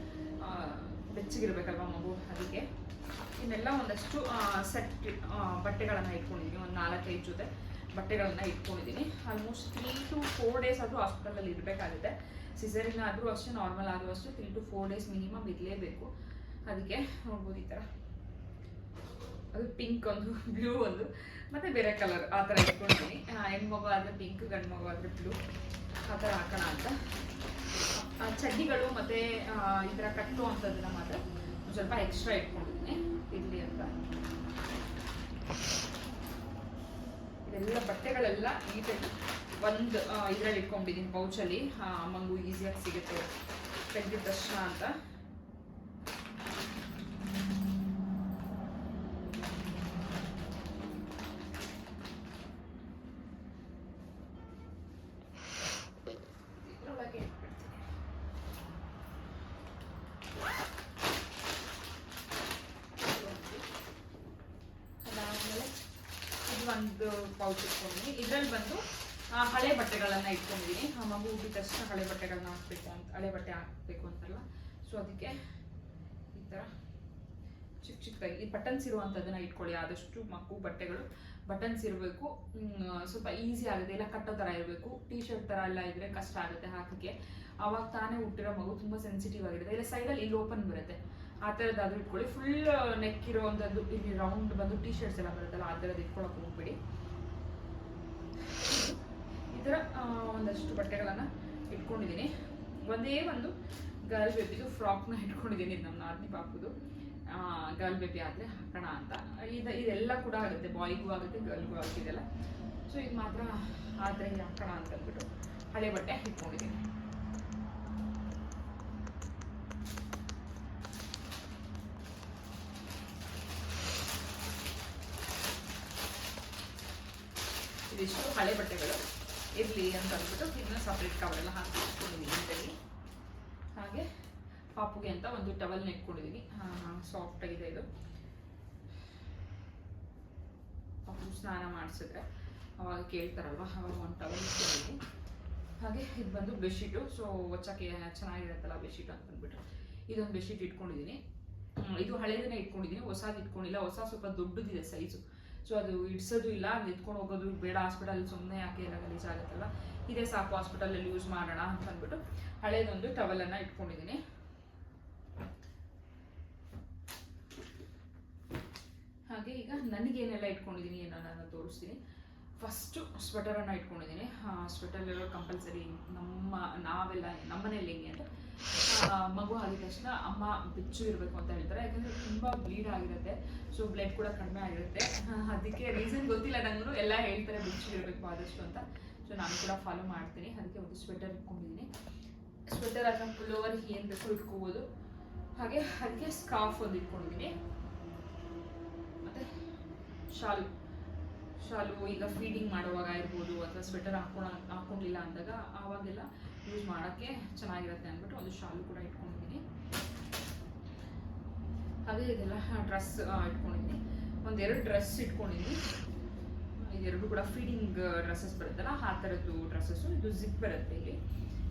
ಬೆಚ್ಚಗಿರ್ಬೇಕಲ್ವ ಮಗು ಅದಕ್ಕೆ. ಇನ್ನೆಲ್ಲ ಒಂದಷ್ಟು ಸೆಟ್ ಬಟ್ಟೆಗಳನ್ನು ಇಟ್ಕೊಂಡಿದ್ದೀನಿ, ಒಂದು ನಾಲ್ಕೈದು ಜೊತೆ. ಬಟ್ಟೆಗಳನ್ನ ಇಟ್ಕೊಂಡಿದ್ದೀನಿ. Almost three to four days ಆದರೂ ಹಾಸ್ಪಿಟಲಲ್ಲಿ ಇರಬೇಕಾಗುತ್ತೆ. ಸಿಸರಿನ ಆದರೂ ಅಷ್ಟೇ ನಾರ್ಮಲ್ ಆದರೂ ಅಷ್ಟೇ three to four days minimum ಇರಲೇಬೇಕು. ಅದಕ್ಕೆ ನೋಡ್ಬೋದು ಈ ಥರ ಅದು ಪಿಂಕ್ ಒಂದು ಬ್ಲೂ ಒಂದು, ಮತ್ತೆ ಬೇರೆ ಕಲರ್ ಆ ಥರ ಇಟ್ಕೊಂಡಿದ್ದೀನಿ. ಹೆಣ್ಮಗು ಆದರೆ ಪಿಂಕ್ ಗಂಡು ಮಗು ಆದರೆ ಬ್ಲೂ ಆ ಥರ ಹಾಕೋಣ ಅಂತ. ಚಡ್ಡಿಗಳು ಮತ್ತೆ ಈ ಥರ ಕಟ್ಟು ಅಂಥದ್ದನ್ನ ಮಾತ್ರ ಸ್ವಲ್ಪ ಎಕ್ಸ್ಟ್ರಾ ಇಟ್ಕೊಂಡಿದ್ದೀನಿ. ಇರಲಿ ಅಂತ. ಇದೆಲ್ಲ ಬಟ್ಟೆಗಳೆಲ್ಲ ನೀಟಾಗಿ ಒಂದು ಇದರಲ್ಲಿ ಇಟ್ಕೊಂಡಿದ್ದೀನಿ ಪೌಚಲ್ಲಿ. ಅಮ್ಮಂಗೂ ಈಸಿಯಾಗಿ ಸಿಗುತ್ತೆ. ತೆಗೆದಿದ ತಕ್ಷಣ ಅಂತ ಇದ್ರೊಳಗೆ ಇಟ್ಬಿಡ್ತೀನಿ ಅದಾದ್ಮೇಲೆ ಇದು ಒಂದು ಪೌಚ್ ಇಟ್ಕೊಂಡಿದ್ದೀನಿ ಇದರಲ್ಲಿ ಬಂದು ಹಳೆ ಬಟ್ಟೆಗಳನ್ನ ಇಟ್ಕೊಂಡಿದ್ದೀನಿ ಆ ಮಗು ಹುಟ್ಟಿದ ತಕ್ಷಣ ಹಳೆ ಬಟ್ಟೆಗಳನ್ನ ಹಾಕ್ಬೇಕು ಅಂತ, ಹಳೆ ಬಟ್ಟೆ ಹಾಕ್ಬೇಕು ಅಂತಲ್ಲ. ಸೊ ಅದಕ್ಕೆ ಈ ಥರ ಚಿಕ್ಕ ಚಿಕ್ಕದಾಗಿ ಈ ಬಟನ್ಸ್ ಇರುವಂಥದ್ದನ್ನು ಇಟ್ಕೊಳ್ಳಿ. ಆದಷ್ಟು ಮಕ್ಕು ಬಟ್ಟೆಗಳು ಬಟನ್ಸ್ ಇರಬೇಕು. ಸ್ವಲ್ಪ ಈಸಿ ಆಗುತ್ತೆ. ಇಲ್ಲ ಕಟ್ಟೋ ಥರ ಇರಬೇಕು. ಟೀ ಶರ್ಟ್ ಥರ ಎಲ್ಲ ಇದ್ರೆ ಕಷ್ಟ ಆಗುತ್ತೆ ಹಾಕಕ್ಕೆ. ಅವಾಗ ತಾನೇ ಹುಟ್ಟಿರೋ ಮಗು ತುಂಬ ಸೆನ್ಸಿಟಿವ್ ಆಗಿರುತ್ತೆ. ಇಲ್ಲ ಸೈಡಲ್ಲಿ ಇಲ್ಲಿ ಓಪನ್ ಬರುತ್ತೆ. ಆ ಥರದ್ದಾದ್ರೂ ಇಟ್ಕೊಳ್ಳಿ. ಫುಲ್ ನೆಕ್ ಇರೋವಂಥದ್ದು ಇಲ್ಲಿ ರೌಂಡ್ ಬಂದು ಟೀ ಶರ್ಟ್ಸ್ ಎಲ್ಲ ಬರುತ್ತಲ್ಲ, ಆ ಥರದ್ದು ಇಟ್ಕೊಳಕ್ಕೆ ಹೋಗ್ಬೇಡಿ. ಥರ ಒಂದಷ್ಟು ಬಟ್ಟೆಗಳನ್ನು ಇಟ್ಕೊಂಡಿದ್ದೀನಿ. ಒಂದೇ ಒಂದು ಗರ್ಲ್ ಬೇಬಿದು ಫ್ರಾಕ್ನ ಇಟ್ಕೊಂಡಿದ್ದೀನಿ. ನಮ್ಮ ನಾದಿನಿ ಪಾಪುದು. ಗರ್ಲ್ ಬೇಬಿ ಆದರೆ ಹಾಕೋಣ ಅಂತ. ಇದು, ಇದೆಲ್ಲ ಕೂಡ ಆಗುತ್ತೆ. ಬಾಯ್ಗೂ ಆಗುತ್ತೆ, ಗರ್ಲ್ಗೂ ಆಗುತ್ತೆ ಇದೆಲ್ಲ. ಸೊ ಇದು ಮಾತ್ರ ಆದರೆ ಹಾಕೋಣ ಅಂತ ಅಂದ್ಬಿಟ್ಟು ಹಳೆ ಬಟ್ಟೆ ಇಟ್ಕೊಂಡಿದ್ದೀನಿ. ಇದಿಷ್ಟು ಹಳೆ ಬಟ್ಟೆಗಳು. ಇರಲಿ ಅಂತ ಅಂದ್ಬಿಟ್ಟು ಇದನ್ನ ಸಪ್ರೇಟ್ ಕವರೆಲ್ಲ ಹಾಕಿ ಇಟ್ಕೊಂಡಿದ್ದೀನಿ ಇದರಲ್ಲಿ. ಹಾಗೆ ಪಾಪುಗೆ ಅಂತ ಒಂದು ಟವಲ್ನ ಇಟ್ಕೊಂಡಿದ್ದೀನಿ ಸಾಫ್ಟ್ ಆಗಿದೆ ಇದು. ಪಾಪು ಸ್ನಾನ ಮಾಡಿಸಿದ್ರೆ ಅವಾಗ ಕೇಳ್ತಾರಲ್ವ, ಅವಾಗ ಒಂದು ಟವಲ್ ಇಟ್ಕೊಂಡಿದ್ದೀನಿ ಹಾಗೆ ಇದು ಬಂದು ಬೆಡ್ಶೀಟು. ಸೊ ಒಚ್ಚಕ್ಕೆ ಚೆನ್ನಾಗಿರುತ್ತಲ್ಲ ಬೆಡ್ಶೀಟ್ ಅಂತ ಅಂದ್ಬಿಟ್ಟು. ಇದೊಂದು ಬೆಡ್ಶೀಟ್ ಇಟ್ಕೊಂಡಿದ್ದೀನಿ ಇದು ಹಳೇದನ್ನೇ ಇಟ್ಕೊಂಡಿದ್ದೀನಿ ಹೊಸದು ಇಟ್ಕೊಂಡಿಲ್ಲ. ಹೊಸ ಸ್ವಲ್ಪ ದೊಡ್ಡದಿದೆ ಸೈಜು ಸೊ ಅದು ಇಡ್ಸೋದು ಇಲ್ಲ ಎತ್ಕೊಂಡು ಹೋಗೋದು ಬೇಡ ಹಾಸ್ಪಿಟಲ್ ಸುಮ್ಮನೆ ಯಾಕೆ ಎಲ್ಲ ಗಲೀಜ್ ಆಗುತ್ತಲ್ಲ? ಇದೇ ಸಾಕು ಹಾಸ್ಪಿಟಲಲ್ಲಿ ಯೂಸ್ ಮಾಡೋಣ ಅಂತ ಅಂದ್ಬಿಟ್ಟು ಹಳೇದೊಂದು ಟವಲನ್ನು ಇಟ್ಕೊಂಡಿದ್ದೀನಿ ಹಾಗೆ ಈಗ ನನಗೇನೆಲ್ಲ ಇಟ್ಕೊಂಡಿದ್ದೀನಿ ಏನೋ ನಾನು ತೋರಿಸ್ತೀನಿ. ಫಸ್ಟು ಸ್ವೆಟರನ್ನು ಇಟ್ಕೊಂಡಿದ್ದೀನಿ ಸ್ವೆಟರ್ ಕಂಪಲ್ಸರಿ ನಮ್ಮ, ನಾವೆಲ್ಲ, ನಮ್ಮನೇಲಿ ಹೆಂಗೆ ಅಂದರೆ ಮಗು ಆಗಿದ ತಕ್ಷಣ ಅಮ್ಮ ಬಿಚ್ಚು ಇರಬೇಕು ಅಂತ ಹೇಳ್ತಾರೆ. ಯಾಕಂದ್ರೆ ತುಂಬಾ ಬ್ಲೀಡ್ ಆಗಿರುತ್ತೆ. ಸೊ ಬ್ಲಡ್ ಕೂಡ ಕಡಿಮೆ ಆಗಿರುತ್ತೆ. ಅದಕ್ಕೆ ರೀಸನ್ ಗೊತ್ತಿಲ್ಲ ನಂಗೂ ಎಲ್ಲ ಹೇಳ್ತಾರೆ ಬಿಚ್ಚು ಇರಬೇಕು ಆದಷ್ಟು ಅಂತ. ಸೊ ನಾನು ಕೂಡ ಫಾಲೋ ಮಾಡ್ತೀನಿ. ಅದಕ್ಕೆ ಒಂದು ಸ್ವೆಟರ್ ಇಟ್ಕೊಂಡಿದ್ದೀನಿ. ಸ್ವೆಟರ್ ಅಥವಾ ಪುಲ್ಲೋವರ್ ಏನು ಬೇಕು ಇಟ್ಕೋಬೋದು. ಹಾಗೆ, ಅದಕ್ಕೆ ಸ್ಕಾರ್ಫ್ ಒಂದು ಇಟ್ಕೊಂಡಿದ್ದೀನಿ. ಮತ್ತೆ ಶಾಲು. ಶಾಲು ಈಗ ಫೀಡಿಂಗ್ ಮಾಡುವಾಗ ಇರ್ಬೋದು ಅಥವಾ ಸ್ವೆಟರ್ ಹಾಕೊಳ ಹಾಕೊಂಡಿಲ್ಲ ಅಂದಾಗ ಆವಾಗೆಲ್ಲ ಯೂಸ್ ಮಾಡೋಕ್ಕೆ ಚೆನ್ನಾಗಿರುತ್ತೆ ಅಂದ್ಬಿಟ್ಟು ಒಂದು ಶಾಲು ಕೂಡ ಇಟ್ಕೊಂಡಿದ್ದೀನಿ. ಅದೇ ಇದೆಲ್ಲ ಡ್ರೆಸ್ ಇಟ್ಕೊಂಡಿದ್ದೀನಿ. ಒಂದೆರಡು ಡ್ರೆಸ್ ಇಟ್ಕೊಂಡಿದ್ದೀನಿ. ಇದೆರಡು ಕೂಡ ಫೀಡಿಂಗ್ ಡ್ರೆಸ್ಸಸ್ ಬರುತ್ತಲ್ಲ, ಆ ಥರದ್ದು ಡ್ರೆಸ್ಸಸ್ಸು ಇದು ಜಿಪ್ ಬರುತ್ತೆ ಇಲ್ಲಿ.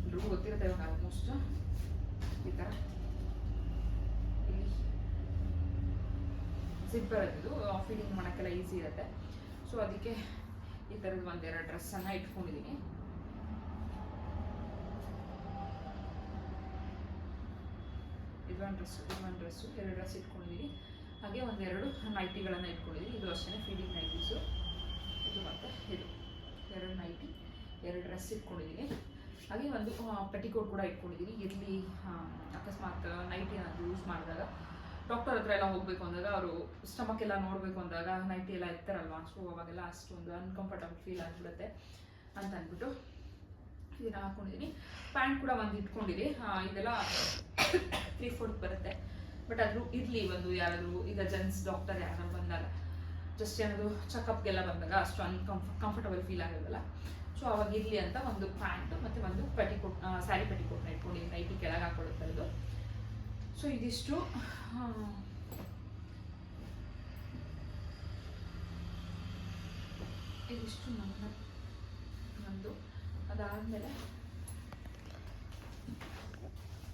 ಎಲ್ರಿಗೂ ಗೊತ್ತಿರುತ್ತೆ ಇವಾಗ ಆಲ್ಮೋಸ್ಟ್ ಈ ಥರ ಜಿಪ್ ಬರುತ್ತೆ ಇದು. ಫೀಡಿಂಗ್ ಮಾಡೋಕ್ಕೆಲ್ಲ ಈಸಿ ಇರುತ್ತೆ. ಸೊ ಅದಕ್ಕೆ ಈ ಥರದ್ದು ಒಂದೆರಡು ಡ್ರೆಸ್ಸನ್ನು ಇಟ್ಕೊಂಡಿದ್ದೀನಿ. ಇದೊಂದು ಡ್ರೆಸ್ಸು ಇದೊಂದು ಡ್ರೆಸ್ಸು, ಎರಡು ಡ್ರೆಸ್ ಇಟ್ಕೊಂಡಿದ್ದೀನಿ ಹಾಗೆ ಒಂದೆರಡು ನೈಟಿಗಳನ್ನು ಇಟ್ಕೊಂಡಿದ್ದೀನಿ ಇದು ಅಷ್ಟೇ ಫೀಡಿಂಗ್ ನೈಟೀಸು. ಇದು ಮತ್ತು ಇದು. ಎರಡು ನೈಟಿ, ಎರಡು ಡ್ರೆಸ್ ಇಟ್ಕೊಂಡಿದ್ದೀನಿ ಹಾಗೆ ಒಂದು ಪೆಟಿಕೋಟ್ ಕೂಡ ಇಟ್ಕೊಂಡಿದ್ದೀನಿ ಇರಲಿ ಅಕಸ್ಮಾತ್ ನೈಟಿ ಏನಾದರೂ ಯೂಸ್ ಮಾಡಿದಾಗ ಡಾಕ್ಟರ್ ಹತ್ರ ಎಲ್ಲ ಹೋಗಬೇಕು ಅಂದಾಗ, ಅವರು ಸ್ಟಮಕ್ ಎಲ್ಲ ನೋಡಬೇಕು ಅಂದಾಗ ನೈಟಿ ಎಲ್ಲ ಇರ್ತಾರಲ್ವಾ ಸೊ ಅವಾಗೆಲ್ಲ ಅಷ್ಟೊಂದು ಅನ್ಕಂಫರ್ಟಬಲ್ ಫೀಲ್ ಆಗಿಬಿಡುತ್ತೆ ಅಂತ ಅಂದ್ಬಿಟ್ಟು ಇದನ್ನ ಹಾಕೊಂಡಿದ್ದೀನಿ ಪ್ಯಾಂಟ್ ಕೂಡ ಒಂದು ಇಟ್ಕೊಂಡಿದ್ದೀನಿ ಆ, ಇದೆಲ್ಲ ತ್ರೀ ಫೋರ್ತ್ ಬರುತ್ತೆ. ಬಟ್ ಆದರೂ ಇರಲಿ ಒಂದು ಯಾರಾದರೂ ಈಗ ಜೆಂಟ್ಸ್ ಡಾಕ್ಟರ್ ಯಾರಾದ್ರು ಬಂದಾಗ. ಜಸ್ಟ್ ಏನಾದರೂ ಚೆಕಪ್ಗೆಲ್ಲ ಬಂದಾಗ ಅಷ್ಟು ಅನ್ಕಂಫ ಕಂಫರ್ಟಬಲ್ ಫೀಲ್ ಆಗೋದಲ್ಲ. ಸೊ ಅವಾಗ ಇರಲಿ ಅಂತ ಒಂದು ಪ್ಯಾಂಟ್ ಮತ್ತು ಒಂದು ಪೆಟಿಕೋಟ್ ಸ್ಯಾರಿ ಪೆಟಿಕೋಟ್ನ ಇಟ್ಕೊಂಡಿದ್ದೀನಿ ನೈಟಿ ಕೆಳಗೆ ಹಾಕೊಳ್ಳುತ್ತೆ ಇದು ಸೊ ಇದಿಷ್ಟು. ಇದಿಷ್ಟು ನನ್ನ ನಂದು. ಅದಾದಮೇಲೆ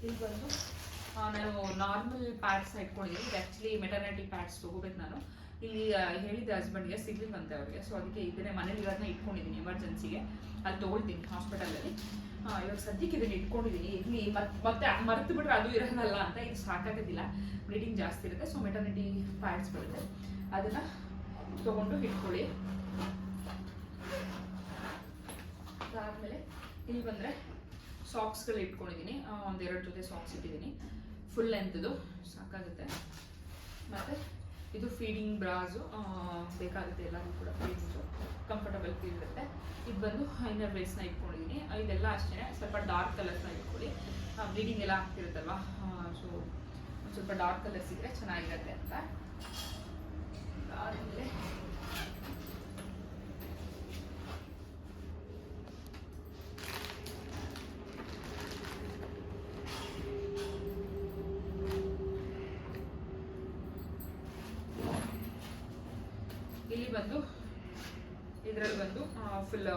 ಇಲ್ಲಿ ಬಂದು ನಾನು ನಾರ್ಮಲ್ ಪ್ಯಾಡ್ಸ್ ಇಟ್ಕೊಂಡಿದ್ದೀನಿ ಆ್ಯಕ್ಚುಲಿ ಮೆಟರ್ನಿಟಿ ಪ್ಯಾಡ್ಸ್ ತೊಗೋಬೇಕು ನಾನು. ಇಲ್ಲಿ ಹೇಳಿದ ಹಸ್ಬೆಂಡ್ಗೆ ಸಿಗ್ಲಿಲ್ಲಂತೆ ಅವ್ರಿಗೆ. ಸೊ ಅದಕ್ಕೆ ಇದನ್ನೇ ಮನೇಲಿ ಇರೋದನ್ನ ಇಟ್ಕೊಂಡಿದ್ದೀನಿ ಎಮರ್ಜೆನ್ಸಿಗೆ ಅಲ್ಲಿ ತೊಗೊಳ್ತೀನಿ ಹಾಸ್ಪಿಟಲಲ್ಲಿ ಇವಾಗ ಸದ್ಯಕ್ಕೆ ಇದನ್ನ ಇಟ್ಕೊಂಡಿದ್ದೀನಿ ಇಲ್ಲಿ ಮತ್ತೆ ಮರೆತು ಬಿಟ್ರೆ ಅದು ಇರೋದಲ್ಲ ಅಂತ ಇದು ಸಾಕಾಗೋದಿಲ್ಲ. ಬ್ಲೀಡಿಂಗ್ ಜಾಸ್ತಿ ಇರುತ್ತೆ. ಸೊ ಮೆಟರ್ನಿಟಿ ಪ್ಯಾಡ್ಸ್ ಬರುತ್ತೆ. ಅದನ್ನು ತೊಗೊಂಡು ಇಟ್ಕೊಳ್ಳಿ. ಅದಾದಮೇಲೆ ಇಲ್ಲಿ ಬಂದರೆ ಸಾಕ್ಸ್ಗಳು ಇಟ್ಕೊಂಡಿದ್ದೀನಿ ಒಂದೆರಡು ಜೊತೆ ಸಾಕ್ಸ್ ಇಟ್ಟಿದ್ದೀನಿ ಫುಲ್ ಲೆಂತ್ದು ಸಾಕಾಗುತ್ತೆ. ಮತ್ತು ಇದು ಫೀಡಿಂಗ್ ಬ್ರಾಸು ಬೇಕಾಗುತ್ತೆ ಎಲ್ಲರಿಗೂ ಕೂಡ ಫೀಡಿಂಗ್ಸು ಕಂಫರ್ಟಬಲ್ ಫೀಲ್ ಇರುತ್ತೆ. ಇದು ಬಂದು ಇನ್ನರ್ ವೇಸ್ನ ಇಟ್ಕೊಂಡಿದ್ದೀನಿ ಇದೆಲ್ಲ ಅಷ್ಟೇ. ಸ್ವಲ್ಪ ಡಾರ್ಕ್ ಕಲರ್ಸ್ನ ಇಟ್ಕೊಳ್ಳಿ. ಬ್ಲೀಡಿಂಗ್ ಎಲ್ಲ ಆಗ್ತಿರುತ್ತಲ್ವಾ? ಸೊ ಸ್ವಲ್ಪ ಡಾರ್ಕ್ ಕಲರ್ಸ್ ಇದ್ದರೆ ಚೆನ್ನಾಗಿರುತ್ತೆ ಅಂತ ಆದಮೇಲೆ ಇಲ್ಲಿ ಬಂದು ಇದರಲ್ಲಿ ಬಂದು ಫುಲ್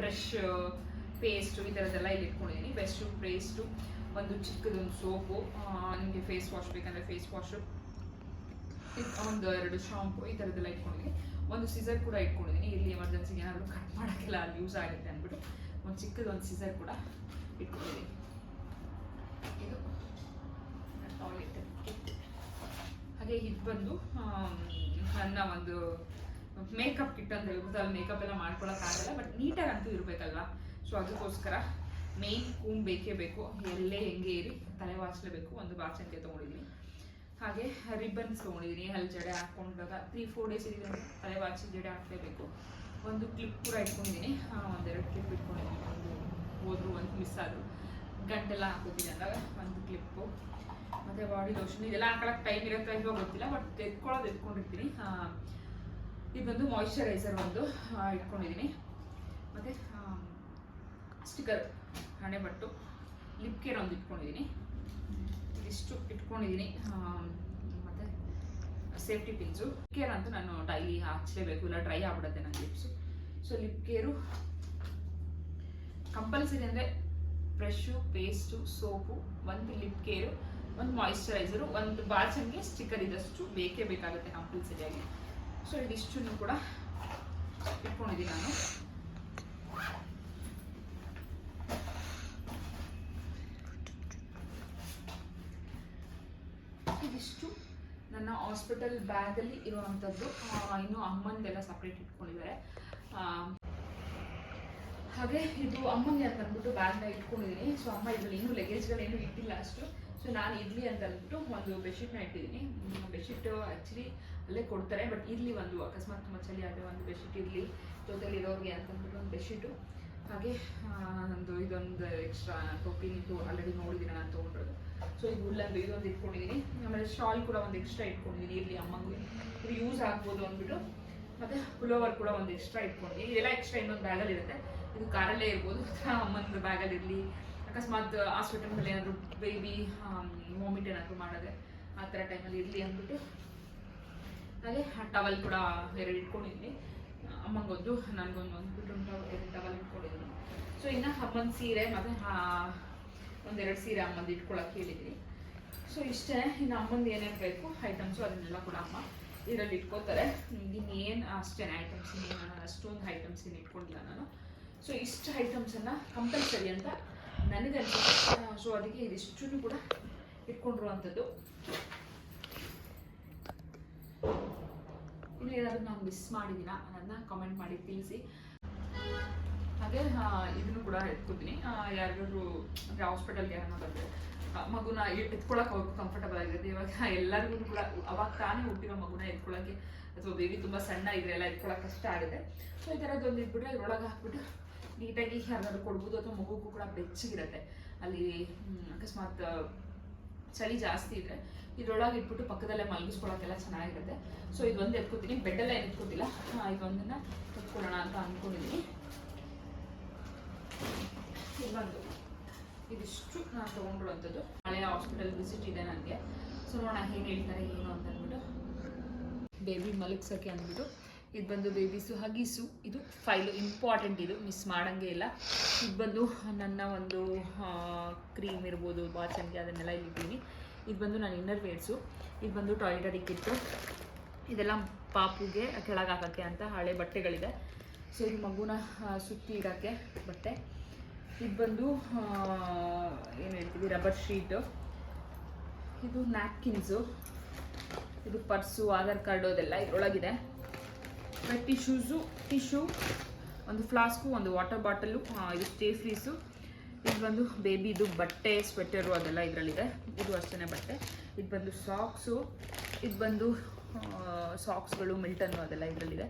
ಬ್ರಷ್ ಪೇಸ್ಟು ಈ ಥರದ್ದೆಲ್ಲ ಇಲ್ಲಿ ಇಟ್ಕೊಂಡಿದ್ದೀನಿ. ಬೆಸ್ಟ್ ಪೇಸ್ಟು ಒಂದು ಚಿಕ್ಕದೊಂದು ಸೋಪು ನಿಮಗೆ ಫೇಸ್ ವಾಶ್ ಬೇಕಂದರೆ ಫೇಸ್ ವಾಶು ಒಂದು ಎರಡು ಶಾಂಪು ಈ ಥರದ್ದೆಲ್ಲ ಇಟ್ಕೊಂಡಿದ್ದೀನಿ. ಒಂದು ಸಿಸರ್ ಕೂಡ ಇಟ್ಕೊಂಡಿದ್ದೀನಿ. ಇಲ್ಲಿ ಎಮರ್ಜೆನ್ಸಿಗೆ ಏನಾದರೂ ಕಟ್ ಮಾಡೋಕ್ಕೆಲ್ಲ ಅಲ್ಲಿ ಯೂಸ್ ಆಗುತ್ತೆ ಅಂದ್ಬಿಟ್ಟು ಒಂದು ಚಿಕ್ಕದೊಂದು ಸಿಸರ್ ಕೂಡ ಇಟ್ಕೊಂಡಿದ್ದೀನಿ. ಇದು ಹಾಗೆ ಇದು ಬಂದು ನನ್ನ ಒಂದು ಮೇಕಪ್ ಕಿಟ್ ಅಂತ ಹೇಳ್ಬೋದು ಅಲ್ಲಿ ಮೇಕಪ್ ಎಲ್ಲ ಮಾಡ್ಕೊಳಕ್ಕಾಗಲ್ಲ ಬಟ್ ನೀಟಾಗಿ ಅಂತೂ ಇರಬೇಕಲ್ವಾ? ಸೊ ಅದಕ್ಕೋಸ್ಕರ ಮೇನ್ ಕೂಮ್ ಬೇಕೇ ಬೇಕು. ಎಲ್ಲೇ ಹೆಂಗೆ ಇರಿ, ತಲೆ ವಾಚಲೇಬೇಕು ಒಂದು ಬಾಚಂತೆ ತೊಗೊಂಡಿದ್ದೀನಿ ಹಾಗೆ ರಿಬ್ಬನ್ಸ್ ತೊಗೊಂಡಿದ್ದೀನಿ ಅಲ್ಲಿ ಜಡೆ ಹಾಕೊಂಡಾಗ ತ್ರೀ ಫೋರ್ ಡೇಸ್ ಇದ್ದೀನಿ ತಲೆ ವಾಚಿ ಜಡೆ ಹಾಕ್ಲೇಬೇಕು. ಒಂದು ಕ್ಲಿಪ್ ಕೂಡ ಇಟ್ಕೊಂಡಿದ್ದೀನಿ ಒಂದೆರಡು ಕ್ಲಿಪ್ ಇಟ್ಕೊಂಡಿದ್ದೀನಿ ಒಂದು ಹೋದ್ರು, ಒಂದು ಮಿಸ್ ಆದರು. ಗಂಟೆಲ್ಲ ಹಾಕೋತೀನಿ ಅಂದಾಗ ಒಂದು ಕ್ಲಿಪ್ಪು ಮತ್ತು ಬಾಡಿ ಲೋಷನ್ ಇದೆಲ್ಲ ಹಾಕೊಳಕ್ಕೆ ಟೈಮ್ ಇರುತ್ತಾ ಇಲ್ವೋ ಗೊತ್ತಿಲ್ಲ ಬಟ್ ಎತ್ಕೊಳ್ಳೋದು ಎತ್ಕೊಂಡಿರ್ತೀನಿ. ಇದು ಬಂದು ಮಾಯಿಶ್ಚರೈಸರ್ ಒಂದು ಇಟ್ಕೊಂಡಿದ್ದೀನಿ. ಮತ್ತು ಸ್ಟಿಕರ್ ಹಣೆ ಬಟ್ಟು ಲಿಪ್ ಕೇರ್ ಒಂದು ಇಟ್ಕೊಂಡಿದ್ದೀನಿ. ಇದಿಷ್ಟು ಇಟ್ಕೊಂಡಿದ್ದೀನಿ. ಮತ್ತು ಸೇಫ್ಟಿ ಪಿನ್ಸು ಲಿಪ್ ಕೇರ್ ಅಂತೂ ನಾನು ಡೈಲಿ ಹಚ್ಚಲೇಬೇಕು ಇಲ್ಲ ಡ್ರೈ ಆಗ್ಬಿಡುತ್ತೆ ನನ್ನ lips so lip care compulsory ಅಂದರೆ ಬ್ರಷು ಪೇಸ್ಟು ಸೋಪು ಒಂದು ಲಿಪ್ ಕೇರು ಒಂದು ಮಾಯಿಶ್ಚರೈಸರು ಒಂದು ಬಾಚನ್ಗೆ ಸ್ಟಿಕ್ಕರ್ ಇದಷ್ಟು ಬೇಕೇ ಬೇಕಾಗುತ್ತೆ ಕಂಪಲ್ಸರಿಯಾಗಿ ಸೊ ಇದಿಷ್ಟನ್ನು ಕೂಡ ಇಟ್ಕೊಂಡಿದ್ದೀನಿ ನಾನು. ಇದಿಷ್ಟು ನನ್ನ ಹಾಸ್ಪಿಟಲ್ ಬ್ಯಾಗಲ್ಲಿ ಇರುವಂಥದ್ದು ಇನ್ನು ಅಮ್ಮಂದೆಲ್ಲ ಸಪ್ರೇಟ್ ಇಟ್ಕೊಂಡಿದ್ದಾರೆ. ಹಾಗೆ ಇದು ಅಮ್ಮಂಗೆ ಅಂತ ಅಂದ್ಬಿಟ್ಟು ಬ್ಯಾಗ್ನ ಇಟ್ಕೊಂಡಿದ್ದೀನಿ. ಸೊ ಅಮ್ಮ ಇದರಲ್ಲಿ ಇನ್ನೂ ಲಗೇಜ್ಗಳೇನು ಇಟ್ಟಿಲ್ಲ ಅಷ್ಟು. ಸೊ ನಾನು ಇಡ್ಲಿ ಅಂತ ಅಂದ್ಬಿಟ್ಟು ಒಂದು ಬೆಡ್ಶೀಟ್ನ ಇಟ್ಟಿದ್ದೀನಿ ಬೆಡ್ಶೀಟ್ ಆ್ಯಕ್ಚುಲಿ ಅಲ್ಲೇ ಕೊಡ್ತಾರೆ ಬಟ್ ಇರಲಿ ಒಂದು, ಅಕಸ್ಮಾತ್ ತುಂಬ ಚಳಿ ಆದರೆ ಒಂದು ಬೆಡ್ಶೀಟ್ ಇರಲಿ. ಜೊತೆಲಿ ಇರೋರಿಗೆ ಅಂತ ಅಂದ್ಬಿಟ್ಟು ಒಂದು ಬೆಡ್ಶೀಟು ಹಾಗೆ ನಂದು ಇದೊಂದು ಎಕ್ಸ್ಟ್ರಾ ಟೋಪಿ ನಿಂತು ಆಲ್ರೆಡಿ ನೋಡಿದ್ದೀನಿ ನಾನು ತೊಗೊಂಡಿರೋದು. ಸೊ ಇದು ಉಲ್ಲಂದು ಇದೊಂದು ಇಟ್ಕೊಂಡಿದ್ದೀನಿ ಆಮೇಲೆ ಶಾಲ್ ಕೂಡ ಒಂದು ಎಕ್ಸ್ಟ್ರಾ ಇಟ್ಕೊಂಡಿದ್ದೀನಿ ಇರಲಿ ಅಮ್ಮಂಗೆ. ಇದು ಯೂಸ್ ಆಗ್ಬೋದು ಅಂದ್ಬಿಟ್ಟು. ಮತ್ತೆ ಪುಲೋವರ್ ಕೂಡ ಒಂದು ಎಕ್ಸ್ಟ್ರಾ ಇಟ್ಕೊಂಡಿದ್ದೀನಿ ಇದೆಲ್ಲ ಎಕ್ಸ್ಟ್ರಾ ಇನ್ನೊಂದು ಬ್ಯಾಗಲ್ಲಿ ಇರುತ್ತೆ ಇದು ಕಾರಲ್ಲೇ ಇರ್ಬೋದು. ಅಮ್ಮನ ಬ್ಯಾಗಲ್ಲಿ ಇರಲಿ ಅಕಸ್ಮಾತ್ ಹಾಸ್ಪಿಟಲ್ನಲ್ಲಿ ಏನಾದರೂ ಬೇಬಿ ವಾಮಿಟ್ ಏನಾದರೂ ಮಾಡೋದೆ, ಆ ಥರ ಟೈಮಲ್ಲಿ ಇರಲಿ ಅಂದ್ಬಿಟ್ಟು ಹಾಗೆ ಟವಲ್ ಕೂಡ ಎರಡು ಇಟ್ಕೊಂಡಿದ್ವಿ. ಅಮ್ಮಂಗೊಂದು, ನನಗೊಂದು ಅಂದ್ಬಿಟ್ಟು ಎರಡು ಟವಲ್ ಇಟ್ಕೊಂಡಿದ್ವಿ. ಸೊ ಇನ್ನು ಅಮ್ಮನ ಸೀರೆ, ಮತ್ತು ಒಂದೆರಡು ಸೀರೆ ಅಮ್ಮಂದು ಇಟ್ಕೊಳಕ್ಕೆ ಹೇಳಿದ್ವಿ. ಸೊ ಇಷ್ಟೇ, ಇನ್ನು ಅಮ್ಮಂದು ಏನೇನು ಬೇಕು ಐಟಮ್ಸು ಅದನ್ನೆಲ್ಲ ಕೂಡ ಅಮ್ಮ ಇದರಲ್ಲಿ ಇಟ್ಕೋತಾರೆ. ಇನ್ನೇನು ಅಷ್ಟೇ ಐಟಮ್ಸ್ ನಾನು ಅಷ್ಟೊಂದು ಐಟಮ್ಸ್ ಏನು ಇಟ್ಕೊಂಡಿಲ್ಲ ನಾನು. ಸೊ ಇಷ್ಟು ಐಟಮ್ಸನ್ನು ಕಂಪಲ್ಸರಿ ಅಂತ ನನಗನ್ಸುತ್ತೆ. ಸೊ ಅದಕ್ಕೆ ಇದಿಷ್ಟನ್ನು ಕೂಡ ಇಟ್ಕೊಂಡಿರುವಂಥದ್ದು. ಇಲ್ಲಿ ಏನಾದರೂ ನಾನು ಮಿಸ್ ಮಾಡಿದ್ದೀನ ಅದನ್ನ ಕಮೆಂಟ್ ಮಾಡಿ ತಿಳಿಸಿ. ಹಾಗೆ ಇದನ್ನು ಕೂಡ ಎತ್ಕೋತೀನಿ ಯಾರಿಗಾದ್ರು ಅಂದರೆ ಹಾಸ್ಪಿಟಲ್ಗೆ ಯಾರನ್ನ ಬಂದರೆ ಮಗುನ ಎ- ಎತ್ಕೊಳಕ್ಕೆ ಅವ್ರಿಗೂ ಕಂಫರ್ಟಬಲ್ ಆಗಿರುತ್ತೆ. ಇವಾಗ ಎಲ್ಲರಿಗೂ ಕೂಡ ಅವಾಗ ತಾನೇ ಹುಟ್ಟಿರೋ ಮಗುನ ಎತ್ಕೊಳಕ್ಕೆ ಅಥವಾ ಬೇಬಿ ತುಂಬ ಸಣ್ಣ ಇದ್ರೆ ಎಲ್ಲ ಎತ್ಕೊಳಕ್ಕೆ ಕಷ್ಟ ಆಗುತ್ತೆ. ಸೊ ಈ ಥರದ್ದೊಂದು ಇದ್ಬಿಟ್ರೆ ಇದ್ರೊಳಗೆ ಹಾಕ್ಬಿಟ್ಟು ನೀಟಾಗಿ ಯಾರಾದ್ರೂ ಕೊಡ್ಬೋದು ಅಥವಾ ಮಗುಗೂ ಕೂಡ ಬೆಚ್ಚಗಿರುತ್ತೆ. ಅಲ್ಲಿ ಅಕಸ್ಮಾತ್ ಚಳಿ ಜಾಸ್ತಿ ಇದೆ ಇದ್ರೊಳಗೆ ಇಟ್ಬಿಟ್ಟು ಪಕ್ಕದಲ್ಲೇ ಮಲಗಿಸ್ಕೊಳಕ್ಕೆಲ್ಲ ಚೆನ್ನಾಗಿರುತ್ತೆ. ಸೊ ಇದೊಂದು ಎತ್ಕೋತೀನಿ. ಬೆಡ್ಡೆಲ್ಲ ಎತ್ಕೋತಿಲ್ಲ. ಇದೊಂದನ್ನ ಎತ್ಕೊಳ್ಳೋಣ ಅಂತ ಅಂದ್ಕೊಂಡಿದ್ದೀನಿ ಇಲ್ಲೊಂದು ಇದಿಷ್ಟು ನಾನು ತೊಗೊಂಡಿರುವಂಥದ್ದು. ಹಳೆಯ ಹಾಸ್ಪಿಟಲ್ ವಿಸಿಟ್ ಇದೆ ನನಗೆ. ಸೊ ನೋಡೋಣ ಏನು ಹೇಳ್ತಾರೆ, ಏನು ಅಂತ ಅಂದ್ಬಿಟ್ಟು. ಬೇಬಿ ಮಲಗ್ಸೋಕ್ಕೆ ಅಂದ್ಬಿಟ್ಟು. ಇದು ಬಂದು ಬೇಬೀಸು, ಹಗೀಸು, ಇದು ಫೈಲು ಇಂಪಾರ್ಟೆಂಟ್ ಇದು, ಮಿಸ್ ಮಾಡೋಂಗೆ ಇಲ್ಲ. ಇದು ಬಂದು ನನ್ನ ಒಂದು ಕ್ರೀಮ್ ಇರ್ಬೋದು ಬಾಚನ್ಗೆ ಅದನ್ನೆಲ್ಲ ಇಲ್ಲಿದ್ದೀನಿ. ಇದು ಬಂದು ನಾನು ಇನ್ನರ್ ವೇರ್ಸು. ಇದು ಬಂದು ಟಾಯ್ಲೆಟ್ ಕಿಟ್ಟು ಇದೆಲ್ಲ ಪಾಪುಗೆ ಕೆಳಗೆ ಹಾಕೋಕ್ಕೆ ಅಂತ ಹಳೆ ಬಟ್ಟೆಗಳಿದೆ. ಸೊ, ಇದು ಮಗುನ ಸುತ್ತಿ ಇಡೋಕ್ಕೆ ಬಟ್ಟೆ. ಇದು ಬಂದು ಏನು ಹೇಳ್ತೀವಿ, ರಬ್ಬರ್ ಶೀಟು. ಇದು ನ್ಯಾಪ್ಕಿನ್ಸು. ಇದು ಪರ್ಸು, ಆಧಾರ್ ಕಾರ್ಡು, ಅದೆಲ್ಲ ಇದರೊಳಗಿದೆ. ಮತ್ತು ಟಿಶ್ಯೂಸು ಟಿಶ್ಯೂ ಒಂದು ಫ್ಲಾಸ್ಕು ಒಂದು ವಾಟರ್ ಬಾಟಲು ಇದು ಸ್ಟೇಫ್ರೀಸು ಇದು ಬಂದು ಬೇಬಿದು ಬಟ್ಟೆ ಸ್ವೆಟರು ಅದೆಲ್ಲ ಇದರಲ್ಲಿದೆ. ಇದು ಅಷ್ಟೇ ಬಟ್ಟೆ. ಇದು ಬಂದು ಸಾಕ್ಸು ಇದು ಬಂದು ಸಾಕ್ಸ್ಗಳು ಮಿಲ್ಟನ್ನು ಅದೆಲ್ಲ ಇದರಲ್ಲಿದೆ.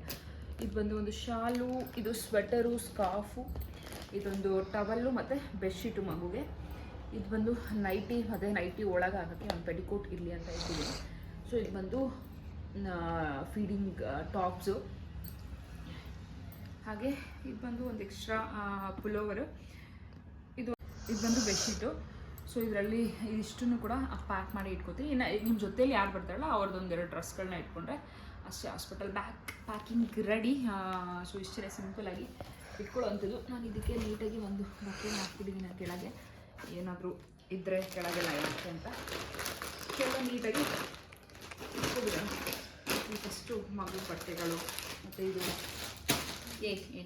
ಇದು ಬಂದು ಒಂದು ಶಾಲು, ಇದು ಸ್ವೆಟರು ಸ್ಕಾಫು ಇದೊಂದು ಟವಲ್ಲು ಮತ್ತು ಬೆಡ್ಶೀಟು ಮಗುಗೆ. ಇದು ಬಂದು ನೈಟಿ ಅದೇ ನೈಟಿ ಒಳಗೆ ಹಾಕೋಕ್ಕೆ ಒಂದು ಪೆಟಿಕೋಟ್ ಇರಲಿ ಅಂತ ಇಟ್ಟಿದ್ದೀನಿ ಸೊ ಇದು ಬಂದು ಫೀಡಿಂಗ್ ಟಾಪ್ಸು ಹಾಗೆ ಇದು ಬಂದು ಒಂದು ಎಕ್ಸ್ಟ್ರಾ ಪುಲೋವರು ಇದು ಇದು ಬಂದು ಬೆಡ್ಶೀಟು ಸೊ ಇದರಲ್ಲಿ ಇದಿಷ್ಟನ್ನು ಕೂಡ ಪ್ಯಾಕ್ ಮಾಡಿ ಇಟ್ಕೋತೀನಿ. ಇನ್ನು ನಿಮ್ಮ ಜೊತೆಯಲ್ಲಿ ಯಾರು ಬರ್ತಾರಲ್ಲ ಅವ್ರದ್ದೊಂದು ಎರಡು ಡ್ರೆಸ್ಗಳನ್ನ ಇಟ್ಕೊಂಡ್ರೆ ಅಷ್ಟೇ hospital bag packing ready so ಇಷ್ಟೇ ಸಿಂಪಲಾಗಿ ಇಟ್ಕೊಳ್ಳೋವಂಥದ್ದು ನಾನು ಇದಕ್ಕೆ ನೀಟಾಗಿ ಒಂದು ಬಟ್ಟೆ ಹಾಕ್ಬಿಟ್ಟಿದ್ದೀನಿ ಕೆಳಗೆ. ಏನಾದರೂ ಇದ್ದರೆ ಕೆಳಗೆಲ್ಲ ಇರುತ್ತೆ ಅಂತ. ಕೆಲವು ನೀಟಾಗಿ ಇಟ್ಕೊಂಡಿದ್ದೀನಿ. ಈ ಫಸ್ಟು ಮಗು ಬಟ್ಟೆಗಳು ಮತ್ತು ಇದು ಏ ಏ.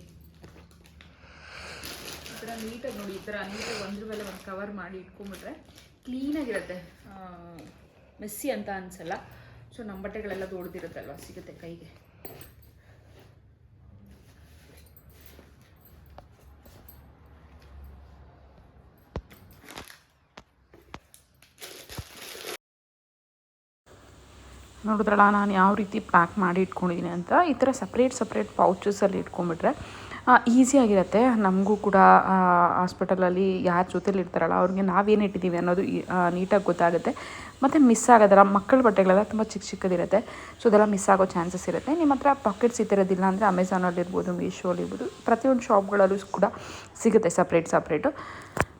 ಈ ಥರ ನೀಟಾಗಿ ನೋಡಿ, ಈ ಥರ ನೀಟಾಗಿ ಒಂದ್ರ ಮೇಲೆ ಒಂದು ಕವರ್ ಮಾಡಿ ಇಟ್ಕೊಂಬಿಟ್ರೆ ಕ್ಲೀನಾಗಿರುತ್ತೆ ಮೆಸ್ಸಿ ಅಂತ ಅನಿಸಲ್ಲ. ಸೊ ನಮ್ಮ ಬಟ್ಟೆಗಳೆಲ್ಲ ದೊಡ್ದಿರುತ್ತಲ್ವ ಸಿಗುತ್ತೆ ಕೈಗೆ. ನೋಡಿದ್ರಲ್ಲ, ನಾನು ಯಾವ ರೀತಿ ಪ್ಯಾಕ್ ಮಾಡಿ ಇಟ್ಕೊಂಡಿದ್ದೀನಿ ಅಂತ ಈ ಥರ ಸಪ್ರೇಟ್ ಸಪ್ರೇಟ್ ಪೌಚಸಲ್ಲಿ ಇಟ್ಕೊಂಡ್ಬಿಟ್ರೆ ಈಸಿಯಾಗಿರುತ್ತೆ ನಮಗೂ ಕೂಡ ಹಾಸ್ಪಿಟಲಲ್ಲಿ ಯಾರ ಜೊತೆಲಿ ಇರ್ತಾರಲ್ಲ, ಅವ್ರಿಗೆ ನಾವೇನು ಇಟ್ಟಿದ್ದೀವಿ ಅನ್ನೋದು ನೀಟಾಗಿ ಗೊತ್ತಾಗುತ್ತೆ. ಮತ್ತು ಮಿಸ್ ಆಗೋದಲ್ಲ, ಮಕ್ಕಳ ಬಟ್ಟೆಗಳೆಲ್ಲ ತುಂಬ ಚಿಕ್ಕ ಚಿಕ್ಕದಿರುತ್ತೆ. ಸೊ ಅದೆಲ್ಲ ಮಿಸ್ ಆಗೋ ಚಾನ್ಸಸ್ ಇರುತ್ತೆ. ನಿಮ್ಮ ಹತ್ರ ಪಾಕೆಟ್ಸ್ ಈ ಥರದ್ದಿಲ್ಲ ಅಂದರೆ ಅಮೆಝಾನಲ್ಲಿ ಇರ್ಬೋದು ಮೀಶೋಲಿ ಇರ್ಬೋದು, ಪ್ರತಿಯೊಂದು ಶಾಪ್ಗಳಲ್ಲೂ ಕೂಡ ಸಿಗುತ್ತೆ ಸಪ್ರೇಟ್ ಸಪ್ರೇಟು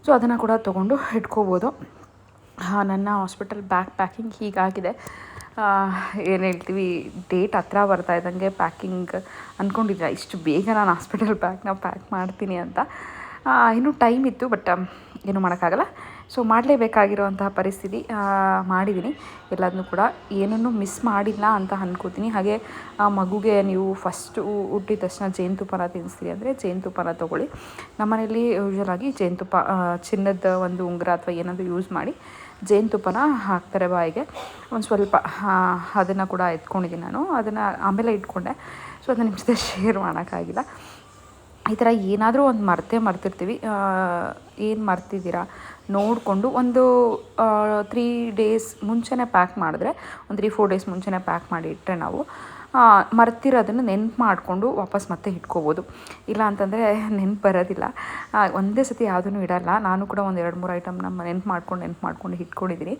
ಸೊ ಅದನ್ನು ಕೂಡ ತೊಗೊಂಡು ಇಟ್ಕೋಬೋದು. ನನ್ನ ಹಾಸ್ಪಿಟಲ್ ಬ್ಯಾಕ್ ಪ್ಯಾಕಿಂಗ್ ಹೀಗಾಗಿದೆ. ಏನು ಹೇಳ್ತೀವಿ ಡೇಟ್ ಹತ್ರ ಬರ್ತಾ ಇದ್ದಂಗೆ ಪ್ಯಾಕಿಂಗ್ ಅಂದ್ಕೊಂಡಿದ್ದೆ ಇಷ್ಟು ಬೇಗ ನಾನು ಹಾಸ್ಪಿಟಲ್ ಬ್ಯಾಗ್ನ ಪ್ಯಾಕ್ ಮಾಡ್ತೀನಿ ಅಂತ. ಇನ್ನೂ ಟೈಮ್ ಇತ್ತು ಬಟ್ ಏನು ಮಾಡೋಕ್ಕಾಗಲ್ಲ. ಸೊ ಮಾಡಲೇಬೇಕಾಗಿರುವಂತಹ ಪರಿಸ್ಥಿತಿ ಮಾಡಿದ್ದೀನಿ ಎಲ್ಲದನ್ನೂ ಕೂಡ ಏನನ್ನೂ ಮಿಸ್ ಮಾಡಿಲ್ಲ ಅಂತ ಅಂದ್ಕೋತೀನಿ ಹಾಗೆ, ಆ ಮಗುಗೆ ನೀವು ಫಸ್ಟು ಹುಟ್ಟಿದ ತಕ್ಷಣ ಜೇನುತುಪ್ಪನ ತಿನ್ನಿಸ್ತೀರಿ ಅಂದರೆ ಜೇನುತುಪ್ಪನ ತೊಗೊಳ್ಳಿ. ನಮ್ಮನೇಲಿ ಯೂಶ್ವಲಾಗಿ ಜೇನುತುಪ್ಪ ಚಿನ್ನದ ಒಂದು ಉಂಗುರ ಅಥವಾ ಏನಾದರೂ ಯೂಸ್ ಮಾಡಿ ಜೇನುತುಪ್ಪನ ಹಾಕ್ತಾರೆ ಬಾಯಿಗೆ. ಒಂದು ಸ್ವಲ್ಪ ಅದನ್ನು ಕೂಡ ಎತ್ಕೊಂಡಿದ್ದೀನಿ ನಾನು. ಅದನ್ನು ಆಮೇಲೆ ಇಟ್ಕೊಂಡೆ. ಸೊ ಅದನ್ನ ನಿಮ್ಮ ಜೊತೆ ಶೇರ್ ಮಾಡೋಕ್ಕಾಗಿಲ್ಲ. ಈ ಥರ ಏನಾದರೂ ಒಂದು ಮರ್ತೇ ಮರ್ತಿರ್ತೀವಿ. ಏನು ಮರ್ತಿದ್ದೀರಾ? ನೋಡಿಕೊಂಡು ಒಂದು ತ್ರೀ ಡೇಸ್ ಮುಂಚೆನೇ ಪ್ಯಾಕ್ ಮಾಡಿದ್ರೆ, ಒಂದು ತ್ರೀ ಫೋರ್ ಡೇಸ್ ಮುಂಚೆನೇ ಪ್ಯಾಕ್ ಮಾಡಿ ಇಟ್ಟರೆ ನಾವು ಮರ್ತಿರೋದನ್ನು ನೆನ್ಪು ಮಾಡಿಕೊಂಡು ವಾಪಸ್ ಮತ್ತೆ ಇಟ್ಕೋಬೋದು. ಇಲ್ಲ ಅಂತಂದರೆ ನೆನ್ಪು ಬರೋದಿಲ್ಲ. ಒಂದೇ ಸತಿ ಯಾವುದೂ ಇಡಲ್ಲ. ನಾನು ಕೂಡ ಒಂದು ಎರಡು ಮೂರು ನಮ್ಮ ನೆನ್ಪು ಮಾಡ್ಕೊಂಡು ನೆನ್ಪು ಮಾಡ್ಕೊಂಡು ಇಟ್ಕೊಂಡಿದ್ದೀನಿ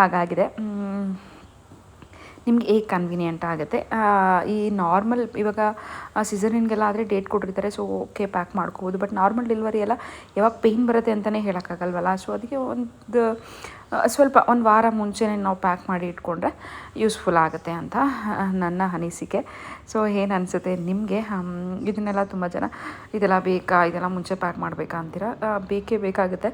ಹಾಗಾಗಿದೆ. ನಿಮಗೆ ಹೇಗೆ ಕನ್ವಿನಿಯೆಂಟ್ ಆಗುತ್ತೆ? ಈ ನಾರ್ಮಲ್ ಇವಾಗ ಸಿಸರಿನ್ಗೆಲ್ಲ ಆದರೆ ಡೇಟ್ ಕೊಟ್ಟಿರ್ತಾರೆ ಸೊ ಓಕೆ ಪ್ಯಾಕ್ ಮಾಡ್ಕೋಬೋದು. ಬಟ್ ನಾರ್ಮಲ್ ಡೆಲಿವರಿ ಎಲ್ಲ ಯಾವಾಗ ಪೇಯ್ನ್ ಬರುತ್ತೆ ಅಂತಲೇ ಹೇಳೋಕ್ಕಾಗಲ್ವಲ್ಲ? ಸೊ ಅದಕ್ಕೆ ಒಂದು ಸ್ವಲ್ಪ ಒಂದು ವಾರ ಮುಂಚೆನೇ ನಾವು ಪ್ಯಾಕ್ ಮಾಡಿ ಇಟ್ಕೊಂಡ್ರೆ ಯೂಸ್ಫುಲ್ ಆಗುತ್ತೆ ಅಂತ ನನ್ನ ಅನಿಸಿಕೆ. ಸೊ ಏನು ಅನಿಸುತ್ತೆ ನಿಮಗೆ? ಇದನ್ನೆಲ್ಲ ತುಂಬ ಜನ, ಇದೆಲ್ಲ ಬೇಕಾ? ಇದೆಲ್ಲ ಮುಂಚೆ ಪ್ಯಾಕ್ ಮಾಡಬೇಕಾ? ಅಂತೀರ? ಬೇಕೇ ಬೇಕಾಗುತ್ತೆ.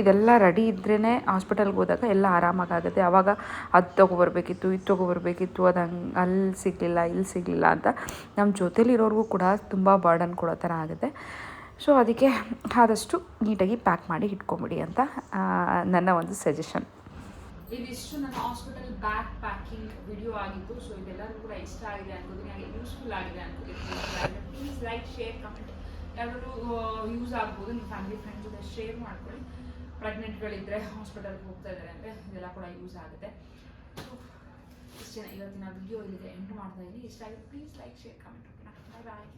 ಇದೆಲ್ಲ ರೆಡಿ ಇದ್ರೇ ಹಾಸ್ಪಿಟಲ್ಗೆ ಹೋದಾಗ ಎಲ್ಲ ಆರಾಮಾಗುತ್ತೆ ಆವಾಗ ಅದು ತೊಗೊಬರ್ಬೇಕಿತ್ತು, ಇದು ತೊಗೊಬರ್ಬೇಕಿತ್ತು, ಅದು ಹಂಗೆ ಅಲ್ಲಿ ಸಿಗಲಿಲ್ಲ ಇಲ್ಲಿ ಸಿಗಲಿಲ್ಲ ಅಂತ ನಮ್ಮ ಜೊತೇಲಿರೋರ್ಗೂ ಕೂಡ ತುಂಬ ಬರ್ಡನ್ ಕೊಡೋ ಥರ ಆಗುತ್ತೆ. ಸೊ ಅದಕ್ಕೆ ಆದಷ್ಟು ನೀಟಾಗಿ ಪ್ಯಾಕ್ ಮಾಡಿ ಇಟ್ಕೊಂಬಿಡಿ ಅಂತ ನನ್ನ ಒಂದು ಸಜೆಷನ್ ಇದಿಷ್ಟು ನನ್ನ ಹಾಸ್ಪಿಟಲ್ ಬ್ಯಾಗ್ ಪ್ಯಾಕಿಂಗ್ ವಿಡಿಯೋ ಆಗಿತ್ತು. ಸೊ ಇದೆಲ್ಲರೂ ಕೂಡ ಇಷ್ಟ ಆಗಿದೆ ಅನ್ಕೋತೀನಿ. ನನಗೆ ಯೂಸ್ಫುಲ್ ಆಗಿದೆ ಅನ್ಕೋತೀನಿ. ಪ್ಲೀಸ್ ಲೈಕ್ ಶೇರ್ ಕಮೆಂಟ್ ಯಾರು ಯೂಸ್ ಆಗ್ಬೋದು. ನಿಮ್ಮ ಫ್ಯಾಮಿಲಿ ಫ್ರೆಂಡ್ಸ್ ಜೊತೆ ಶೇರ್ ಮಾಡ್ಕೊಳ್ಳಿ. ಪ್ರೆಗ್ನೆಂಟ್ಗಳಿದ್ದರೆ ಹಾಸ್ಪಿಟಲ್ಗೆ ಹೋಗ್ತಾ ಇದ್ದಾರೆ ಅಂದರೆ ಇದೆಲ್ಲ ಕೂಡ ಯೂಸ್ ಆಗುತ್ತೆ. ಸೊ ಜನ ಇವತ್ತಿನ ವಿಡಿಯೋ ಇಲ್ಲಿದೆ ಎಂಟು ಮಾಡ್ತಾ ಇದ್ದೀನಿ ಇಷ್ಟ ಆಗಿದೆ ಪ್ಲೀಸ್ ಲೈಕ್ ಶೇರ್ ಕಮೆಂಟ್ ಓಕೆನಾ? ಬಾಯ್